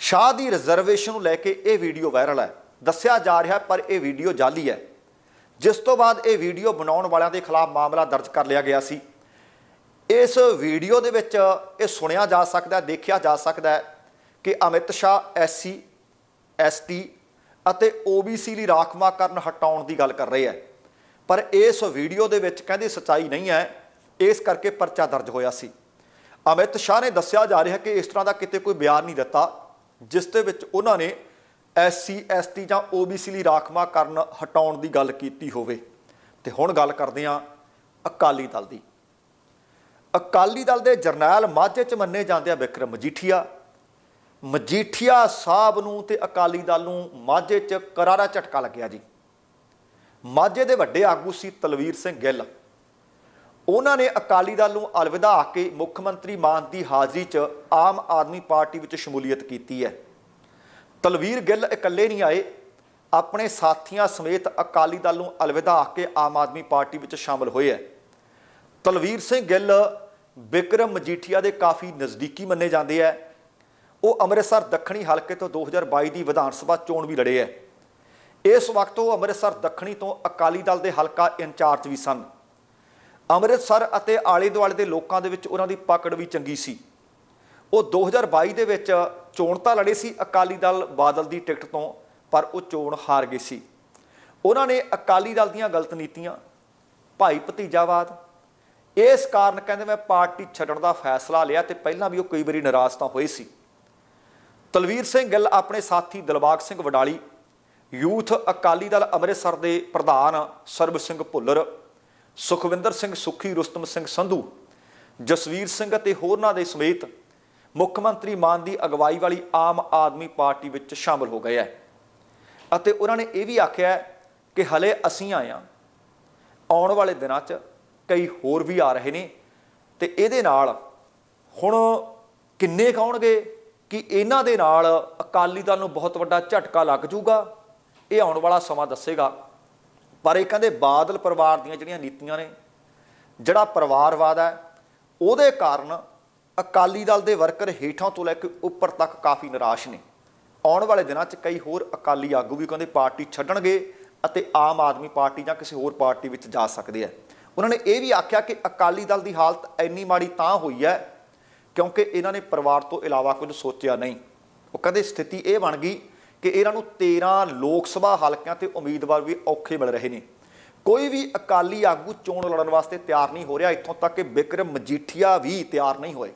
ਸ਼ਾਹ ਦੀ ਰਿਜ਼ਰਵੇਸ਼ਨ ਨੂੰ ਲੈ ਕੇ ਇਹ ਵੀਡੀਓ ਵਾਇਰਲ ਹੈ। ਦੱਸਿਆ ਜਾ ਰਿਹਾ ਪਰ ਇਹ ਵੀਡੀਓ ਜਾਲੀ ਹੈ। ਜਿਸ ਤੋਂ ਬਾਅਦ ਇਹ ਵੀਡੀਓ ਬਣਾਉਣ ਵਾਲਿਆਂ ਦੇ ਖਿਲਾਫ ਮਾਮਲਾ ਦਰਜ ਕਰ ਲਿਆ ਗਿਆ ਸੀ। ਇਸ ਵੀਡੀਓ ਦੇ ਵਿੱਚ ਇਹ ਸੁਣਿਆ ਜਾ ਸਕਦਾ ਦੇਖਿਆ ਜਾ ਸਕਦਾ ਕਿ ਅਮਿਤ ਸ਼ਾਹ ਐਸਸੀ ਐਸਟੀ ਅਤੇ ਓਬੀਸੀ ਲਈ ਰਾਖਵਾਂਕਰਨ ਹਟਾਉਣ ਦੀ ਗੱਲ ਕਰ ਰਹੇ ਹੈ। ਪਰ ਇਸ ਵੀਡੀਓ ਦੇ ਵਿੱਚ ਕਹਿੰਦੇ ਸਚਾਈ ਨਹੀਂ ਹੈ, ਇਸ ਕਰਕੇ ਪਰਚਾ ਦਰਜ ਹੋਇਆ ਸੀ। ਅਮਿਤ ਸ਼ਾਹ ਨੇ ਦੱਸਿਆ ਜਾ ਰਿਹਾ ਕਿ ਇਸ ਤਰ੍ਹਾਂ ਦਾ ਕਿਤੇ ਕੋਈ ਬਿਆਨ ਨਹੀਂ ਦਿੱਤਾ, ਜਿਸ ਦੇ ਵਿੱਚ ਉਹਨਾਂ ਨੇ ਐਸਸੀ ਐਸਟੀ ਜਾਂ ਓਬੀਸੀ ਲਈ ਰਾਖਵਾਂਕਰਨ ਹਟਾਉਣ ਦੀ ਗੱਲ ਕੀਤੀ ਹੋਵੇ। ਤੇ ਹੁਣ ਗੱਲ ਕਰਦੇ ਹਾਂ ਅਕਾਲੀ ਦਲ ਦੀ। ਅਕਾਲੀ ਦਲ ਦੇ ਜਰਨੈਲ ਮਾਝੇ ਚ ਮੰਨੇ ਜਾਂਦੇ ਆ ਵਿਕਰਮ ਮਜੀਠੀਆ ਮਜੀਠੀਆ ਸਾਹਿਬ ਨੂੰ ਤੇ ਅਕਾਲੀ ਦਲ ਨੂੰ ਮਾਝੇ ਚ ਕਰਾਰਾ ਝਟਕਾ ਲੱਗਿਆ ਜੀ। ਮਾਝੇ ਦੇ ਵੱਡੇ ਆਗੂ ਸੀ ਤਲਵੀਰ ਸਿੰਘ ਗਿੱਲ। ਉਹਨਾਂ ਨੇ ਅਕਾਲੀ ਦਲ ਨੂੰ ਅਲਵਿਦਾ ਆ ਕੇ ਮੁੱਖ ਮੰਤਰੀ ਮਾਨ ਦੀ ਹਾਜ਼ਰੀ 'ਚ ਆਮ ਆਦਮੀ ਪਾਰਟੀ ਵਿੱਚ ਸ਼ਮੂਲੀਅਤ ਕੀਤੀ ਹੈ। ਤਲਵੀਰ ਗਿੱਲ ਇਕੱਲੇ ਨਹੀਂ ਆਏ, ਆਪਣੇ ਸਾਥੀਆਂ ਸਮੇਤ ਅਕਾਲੀ ਦਲ ਨੂੰ ਅਲਵਿਦਾ ਆ ਕੇ ਆਮ ਆਦਮੀ ਪਾਰਟੀ ਵਿੱਚ ਸ਼ਾਮਲ ਹੋਏ ਹੈ। ਤਲਵੀਰ ਸਿੰਘ ਗਿੱਲ ਬਿਕਰਮ ਮਜੀਠੀਆ ਦੇ ਕਾਫੀ ਨਜ਼ਦੀਕੀ ਮੰਨੇ ਜਾਂਦੇ ਹੈ। ਉਹ ਅੰਮ੍ਰਿਤਸਰ ਦੱਖਣੀ ਹਲਕੇ ਤੋਂ 2022 ਦੀ ਵਿਧਾਨ ਸਭਾ ਚੋਣ ਵੀ ਲੜੇ ਹੈ ਇਸ ਵਕਤ ਉਹ ਅੰਮ੍ਰਿਤਸਰ ਦੱਖਣੀ ਤੋਂ ਅਕਾਲੀ ਦਲ ਦੇ ਹਲਕਾ ਇੰਚਾਰਜ ਵੀ ਸਨ। ਅੰਮ੍ਰਿਤਸਰ ਅਤੇ ਆਲੇ ਦੁਆਲੇ ਦੇ ਲੋਕਾਂ ਦੇ ਵਿੱਚ ਉਹਨਾਂ ਦੀ ਪਕੜ ਵੀ ਚੰਗੀ ਸੀ। ਉਹ 2022 ਦੇ ਵਿੱਚ ਚੋਣ ਤਾਂ ਲੜੇ ਸੀ ਅਕਾਲੀ ਦਲ ਬਾਦਲ ਦੀ ਟਿਕਟ ਤੋਂ, ਪਰ ਉਹ ਚੋਣ ਹਾਰ ਗਏ ਸੀ। ਉਹਨਾਂ ਨੇ ਅਕਾਲੀ ਦਲ ਦੀਆਂ ਗਲਤ ਨੀਤੀਆਂ, ਭਾਈ ਭਤੀਜਾਵਾਦ, ਇਸ ਕਾਰਨ ਕਹਿੰਦੇ ਮੈਂ ਪਾਰਟੀ ਛੱਡਣ ਦਾ ਫੈਸਲਾ ਲਿਆ ਤੇ ਪਹਿਲਾਂ ਵੀ ਉਹ ਕਈ ਵਾਰੀ ਨਾਰਾਜ਼ ਤਾਂ ਹੋਏ ਸੀ। ਤਲਵੀਰ ਸਿੰਘ ਗਿੱਲ ਆਪਣੇ ਸਾਥੀ ਦਿਲਬਾਗ ਸਿੰਘ ਵਡਾਲੀ, ਯੂਥ ਅਕਾਲੀ ਦਲ ਅੰਮ੍ਰਿਤਸਰ ਦੇ ਪ੍ਰਧਾਨ ਸਰਬ ਸਿੰਘ ਭੁੱਲਰ, ਸੁਖਵਿੰਦਰ ਸਿੰਘ ਸੁਖੀ, ਰੁਸਤਮ ਸਿੰਘ ਸੰਧੂ, ਜਸਵੀਰ ਸਿੰਘ ਅਤੇ ਹੋਰਨਾਂ ਦੇ ਸਮੇਤ ਮੁੱਖ ਮੰਤਰੀ ਮਾਨ ਦੀ ਅਗਵਾਈ ਵਾਲੀ ਆਮ ਆਦਮੀ ਪਾਰਟੀ ਵਿੱਚ ਸ਼ਾਮਲ ਹੋ ਗਏ ਹੈ। ਅਤੇ ਉਹਨਾਂ ਨੇ ਇਹ ਵੀ ਆਖਿਆ ਕਿ ਹਲੇ ਅਸੀਂ ਆਏ ਹਾਂ। ਆਉਣ ਵਾਲੇ ਦਿਨਾਂ 'ਚ ਕਈ ਹੋਰ ਵੀ ਆ ਰਹੇ ਨੇ ਤੇ ਇਹਦੇ ਨਾਲ ਹੁਣ ਕਿੰਨੇ ਕਾਉਣਗੇ ਕਿ ਇਹਨਾਂ ਦੇ ਨਾਲ ਅਕਾਲੀ ਦਲ ਨੂੰ ਬਹੁਤ ਵੱਡਾ ਝਟਕਾ ਲੱਗ ਜਾਊਗਾ। ਇਹ ਆਉਣ ਵਾਲਾ ਸਮਾਂ ਦੱਸੇਗਾ। ਪਰ ਇਹ ਕਹਿੰਦੇ ਬਾਦਲ ਪਰਿਵਾਰ ਦੀਆਂ ਜਿਹੜੀਆਂ ਨੀਤੀਆਂ ਨੇ, ਜਿਹੜਾ ਪਰਿਵਾਰਵਾਦ ਹੈ, ਉਹਦੇ ਕਾਰਨ ਅਕਾਲੀ ਦਲ ਦੇ ਵਰਕਰ ਹੇਠਾਂ ਤੋਂ ਲੈ ਕੇ ਉੱਪਰ ਤੱਕ ਕਾਫੀ ਨਿਰਾਸ਼ ਨੇ। ਆਉਣ ਵਾਲੇ ਦਿਨਾਂ 'ਚ ਕਈ ਹੋਰ ਅਕਾਲੀ ਆਗੂ ਵੀ ਕਹਿੰਦੇ ਪਾਰਟੀ ਛੱਡਣਗੇ ਅਤੇ ਆਮ ਆਦਮੀ ਪਾਰਟੀ ਜਾਂ ਕਿਸੇ ਹੋਰ ਪਾਰਟੀ ਵਿੱਚ ਜਾ ਸਕਦੇ ਆ। ਉਹਨਾਂ ਨੇ ਇਹ ਵੀ ਆਖਿਆ ਕਿ ਅਕਾਲੀ ਦਲ ਦੀ ਹਾਲਤ ਇੰਨੀ ਮਾੜੀ ਤਾਂ ਹੋਈ ਹੈ ਕਿਉਂਕਿ ਇਹਨਾਂ ਨੇ ਪਰਿਵਾਰ ਤੋਂ ਇਲਾਵਾ ਕੁਝ ਸੋਚਿਆ ਨਹੀਂ। ਉਹ ਕਹਿੰਦੇ ਸਥਿਤੀ ਇਹ ਬਣ ਗਈ ਕਿ ਇਹਨਾਂ ਨੂੰ 13 ਲੋਕ ਸਭਾ ਹਲਕਿਆਂ ਤੇ ਉਮੀਦਵਾਰ ਵੀ ਔਖੇ ਮਿਲ ਰਹੇ ਨੇ। ਕੋਈ ਵੀ ਅਕਾਲੀ ਆਗੂ ਚੋਣ ਲੜਨ ਵਾਸਤੇ ਤਿਆਰ ਨਹੀਂ ਹੋ ਰਿਹਾ, ਇੱਥੋਂ ਤੱਕ ਕਿ ਬਿਕਰਮ ਮਜੀਠੀਆ ਵੀ ਤਿਆਰ ਨਹੀਂ ਹੋਏ।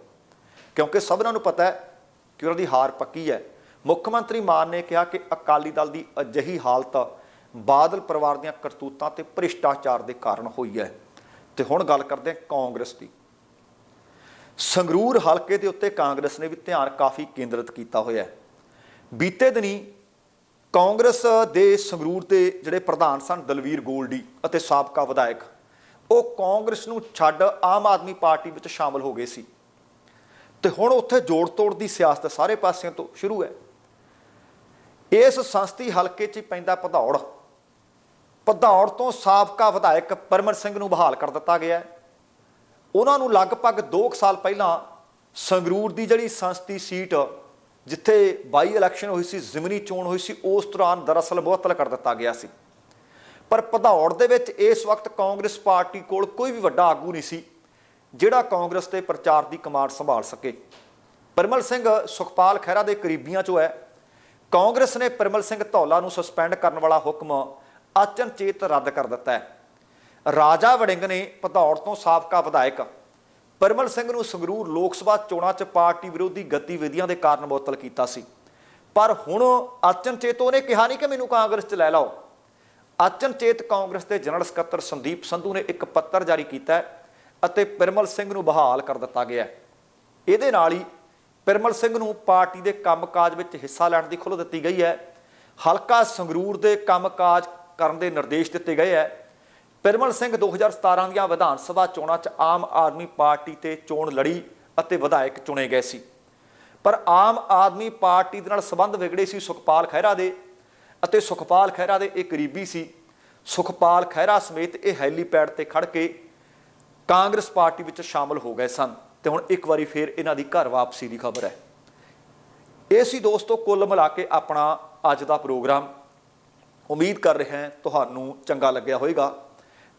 ਕਿਉਂਕਿ ਸਭਨਾਂ ਨੂੰ ਪਤਾ ਹੈ ਕਿ ਉਹਨਾਂ ਦੀ ਹਾਰ ਪੱਕੀ ਹੈ। ਮੁੱਖ ਮੰਤਰੀ ਮਾਨ ਨੇ ਕਿਹਾ ਕਿ ਅਕਾਲੀ ਦਲ ਦੀ ਅਜਿਹੀ ਹਾਲਤ ਬਾਦਲ ਪਰਿਵਾਰ ਦੀਆਂ ਕਰਤੂਤਾਂ ਤੇ ਭ੍ਰਿਸ਼ਟਾਚਾਰ ਦੇ ਕਾਰਨ ਹੋਈ ਹੈ। ਤੇ ਹੁਣ ਗੱਲ ਕਰਦੇ ਹਾਂ ਕਾਂਗਰਸ ਦੀ। ਸੰਗਰੂਰ ਹਲਕੇ ਦੇ ਉੱਤੇ ਕਾਂਗਰਸ ਨੇ ਵੀ ਧਿਆਨ ਕਾਫੀ ਕੇਂਦਰਿਤ ਕੀਤਾ ਹੋਇਆ ਹੈ। ਬੀਤੇ ਦਿਨੀ ਕਾਂਗਰਸ ਦੇ ਸੰਗਰੂਰ ਦੇ ਜਿਹੜੇ ਪ੍ਰਧਾਨ ਸਨ, ਦਲਵੀਰ ਗੋਲਡੀ ਅਤੇ ਸਾਬਕਾ ਵਿਧਾਇਕ, ਉਹ ਕਾਂਗਰਸ ਨੂੰ ਛੱਡ ਆਮ ਆਦਮੀ ਪਾਰਟੀ ਵਿੱਚ ਸ਼ਾਮਲ ਹੋ ਗਏ ਸੀ। ਤੇ ਹੁਣ ਉੱਥੇ ਜੋੜ ਤੋੜ ਦੀ ਸਿਆਸਤ ਸਾਰੇ ਪਾਸਿਆਂ ਤੋਂ ਸ਼ੁਰੂ ਹੈ। ਇਸ ਸੰਸਤੀ ਹਲਕੇ 'ਚ ਪੈਂਦਾ ਭਦੌੜ। ਭਦੌੜ ਤੋਂ ਸਾਬਕਾ ਵਿਧਾਇਕ ਪਰਮਨ ਸਿੰਘ ਨੂੰ ਬਹਾਲ ਕਰ ਦਿੱਤਾ ਗਿਆ ਹੈ। ਉਹਨਾਂ ਨੂੰ ਲਗਭਗ 2 ਸਾਲ ਪਹਿਲਾਂ ਸੰਗਰੂਰ ਦੀ ਜਿਹੜੀ ਸੰਸਦੀ ਸੀਟ, ਜਿੱਥੇ ਬਾਈ ਇਲੈਕਸ਼ਨ ਹੋਈ ਸੀ, ਜ਼ਿਮਨੀ ਚੋਣ ਹੋਈ ਸੀ, ਉਸ ਦੌਰਾਨ ਦਰਅਸਲ ਮੁਅੱਤਲ ਕਰ ਦਿੱਤਾ ਗਿਆ ਸੀ। ਪਰ ਭਦੌੜ ਦੇ ਵਿੱਚ ਇਸ ਵਕਤ ਕਾਂਗਰਸ ਪਾਰਟੀ ਕੋਲ ਕੋਈ ਵੀ ਵੱਡਾ ਆਗੂ ਨਹੀਂ ਸੀ, ਜਿਹੜਾ ਕਾਂਗਰਸ ਦੇ ਪ੍ਰਚਾਰ ਦੀ ਕਮਾਂਡ ਸੰਭਾਲ ਸਕੇ। ਪਰਮਲ ਸਿੰਘ ਸੁਖਪਾਲ ਖਹਿਰਾ ਦੇ ਕਰੀਬੀਆਂ ਚੋਂ ਹੈ। ਕਾਂਗਰਸ ਨੇ ਪਰਮਲ ਸਿੰਘ ਧੌਲਾ ਨੂੰ ਸਸਪੈਂਡ ਕਰਨ ਵਾਲਾ ਹੁਕਮ ਅਚਨਚੇਤ ਰੱਦ ਕਰ ਦਿੱਤਾ ਹੈ। ਰਾਜਾ ਵੜਿੰਗ ਨੇ ਭਦੌੜ ਤੋਂ ਸਾਬਕਾ ਵਿਧਾਇਕ ਪਰਮਲ ਸਿੰਘ ਨੂੰ ਸੰਗਰੂਰ ਲੋਕ ਸਭਾ ਚੋਣਾਂ 'ਚ ਪਾਰਟੀ ਵਿਰੋਧੀ ਗਤੀਵਿਧੀਆਂ ਦੇ ਕਾਰਨ ਮੁਅੱਤਲ ਕੀਤਾ ਸੀ। ਪਰ ਹੁਣ ਅਚਨਚੇਤ ਉਹਨੇ ਕਿਹਾ ਨਹੀਂ ਕਿ ਮੈਨੂੰ ਕਾਂਗਰਸ 'ਚ ਲੈ ਲਓ। ਅਚਨਚੇਤ ਕਾਂਗਰਸ ਦੇ ਜਨਰਲ ਸਕੱਤਰ ਸੰਦੀਪ ਸੰਧੂ ਨੇ ਇੱਕ ਪੱਤਰ ਜਾਰੀ ਕੀਤਾ ਹੈ ਅਤੇ ਪਰਮਲ ਸਿੰਘ ਨੂੰ ਬਹਾਲ ਕਰ ਦਿੱਤਾ ਗਿਆ ਹੈ। ਇਹਦੇ ਨਾਲ ਹੀ ਪਰਮਲ ਸਿੰਘ ਨੂੰ ਪਾਰਟੀ ਦੇ ਕੰਮਕਾਜ ਵਿੱਚ ਹਿੱਸਾ ਲੈਣ ਦੀ ਖੁੱਲ੍ਹ ਦਿੱਤੀ ਗਈ ਹੈ। ਹਲਕਾ ਸੰਗਰੂਰ ਦੇ ਕੰਮਕਾਜ ਕਰਨ ਦੇ ਨਿਰਦੇਸ਼ ਦਿੱਤੇ ਗਏ ਹੈ। ਪਰਮਲ ਸਿੰਘ 2017 ਦੀਆਂ ਵਿਧਾਨ ਸਭਾ ਚੋਣਾਂ 'ਚ ਆਮ ਆਦਮੀ ਪਾਰਟੀ ਤੇ ਚੋਣ ਲੜੀ ਅਤੇ ਵਿਧਾਇਕ ਚੁਣੇ ਗਏ ਸੀ। ਪਰ ਆਮ ਆਦਮੀ ਪਾਰਟੀ ਦੇ ਨਾਲ ਸੰਬੰਧ ਵਿਗੜੇ ਸੀ ਸੁਖਪਾਲ ਖਹਿਰਾ ਦੇ ਅਤੇ ਸੁਖਪਾਲ ਖਹਿਰਾ ਦੇ ਇਹ ਕਰੀਬੀ ਸੀ। ਸੁਖਪਾਲ ਖਹਿਰਾ ਸਮੇਤ ਇਹ ਹੈਲੀਪੈਡ ਤੇ ਖੜ ਕੇ ਕਾਂਗਰਸ ਪਾਰਟੀ ਵਿੱਚ ਸ਼ਾਮਲ ਹੋ ਗਏ ਸਨ ਤੇ ਹੁਣ ਇੱਕ ਵਾਰੀ ਫੇਰ ਇਹਨਾਂ ਦੀ ਘਰ ਵਾਪਸੀ ਦੀ ਖਬਰ ਹੈ। ਇਹ ਸੀ ਦੋਸਤੋ, ਕੁੱਲ ਮਿਲਾ ਕੇ ਆਪਣਾ ਅੱਜ ਦਾ ਪ੍ਰੋਗਰਾਮ। ਉਮੀਦ ਕਰ ਰਹੇ ਹਾਂ ਤੁਹਾਨੂੰ ਚੰਗਾ ਲੱਗਿਆ ਹੋਵੇਗਾ।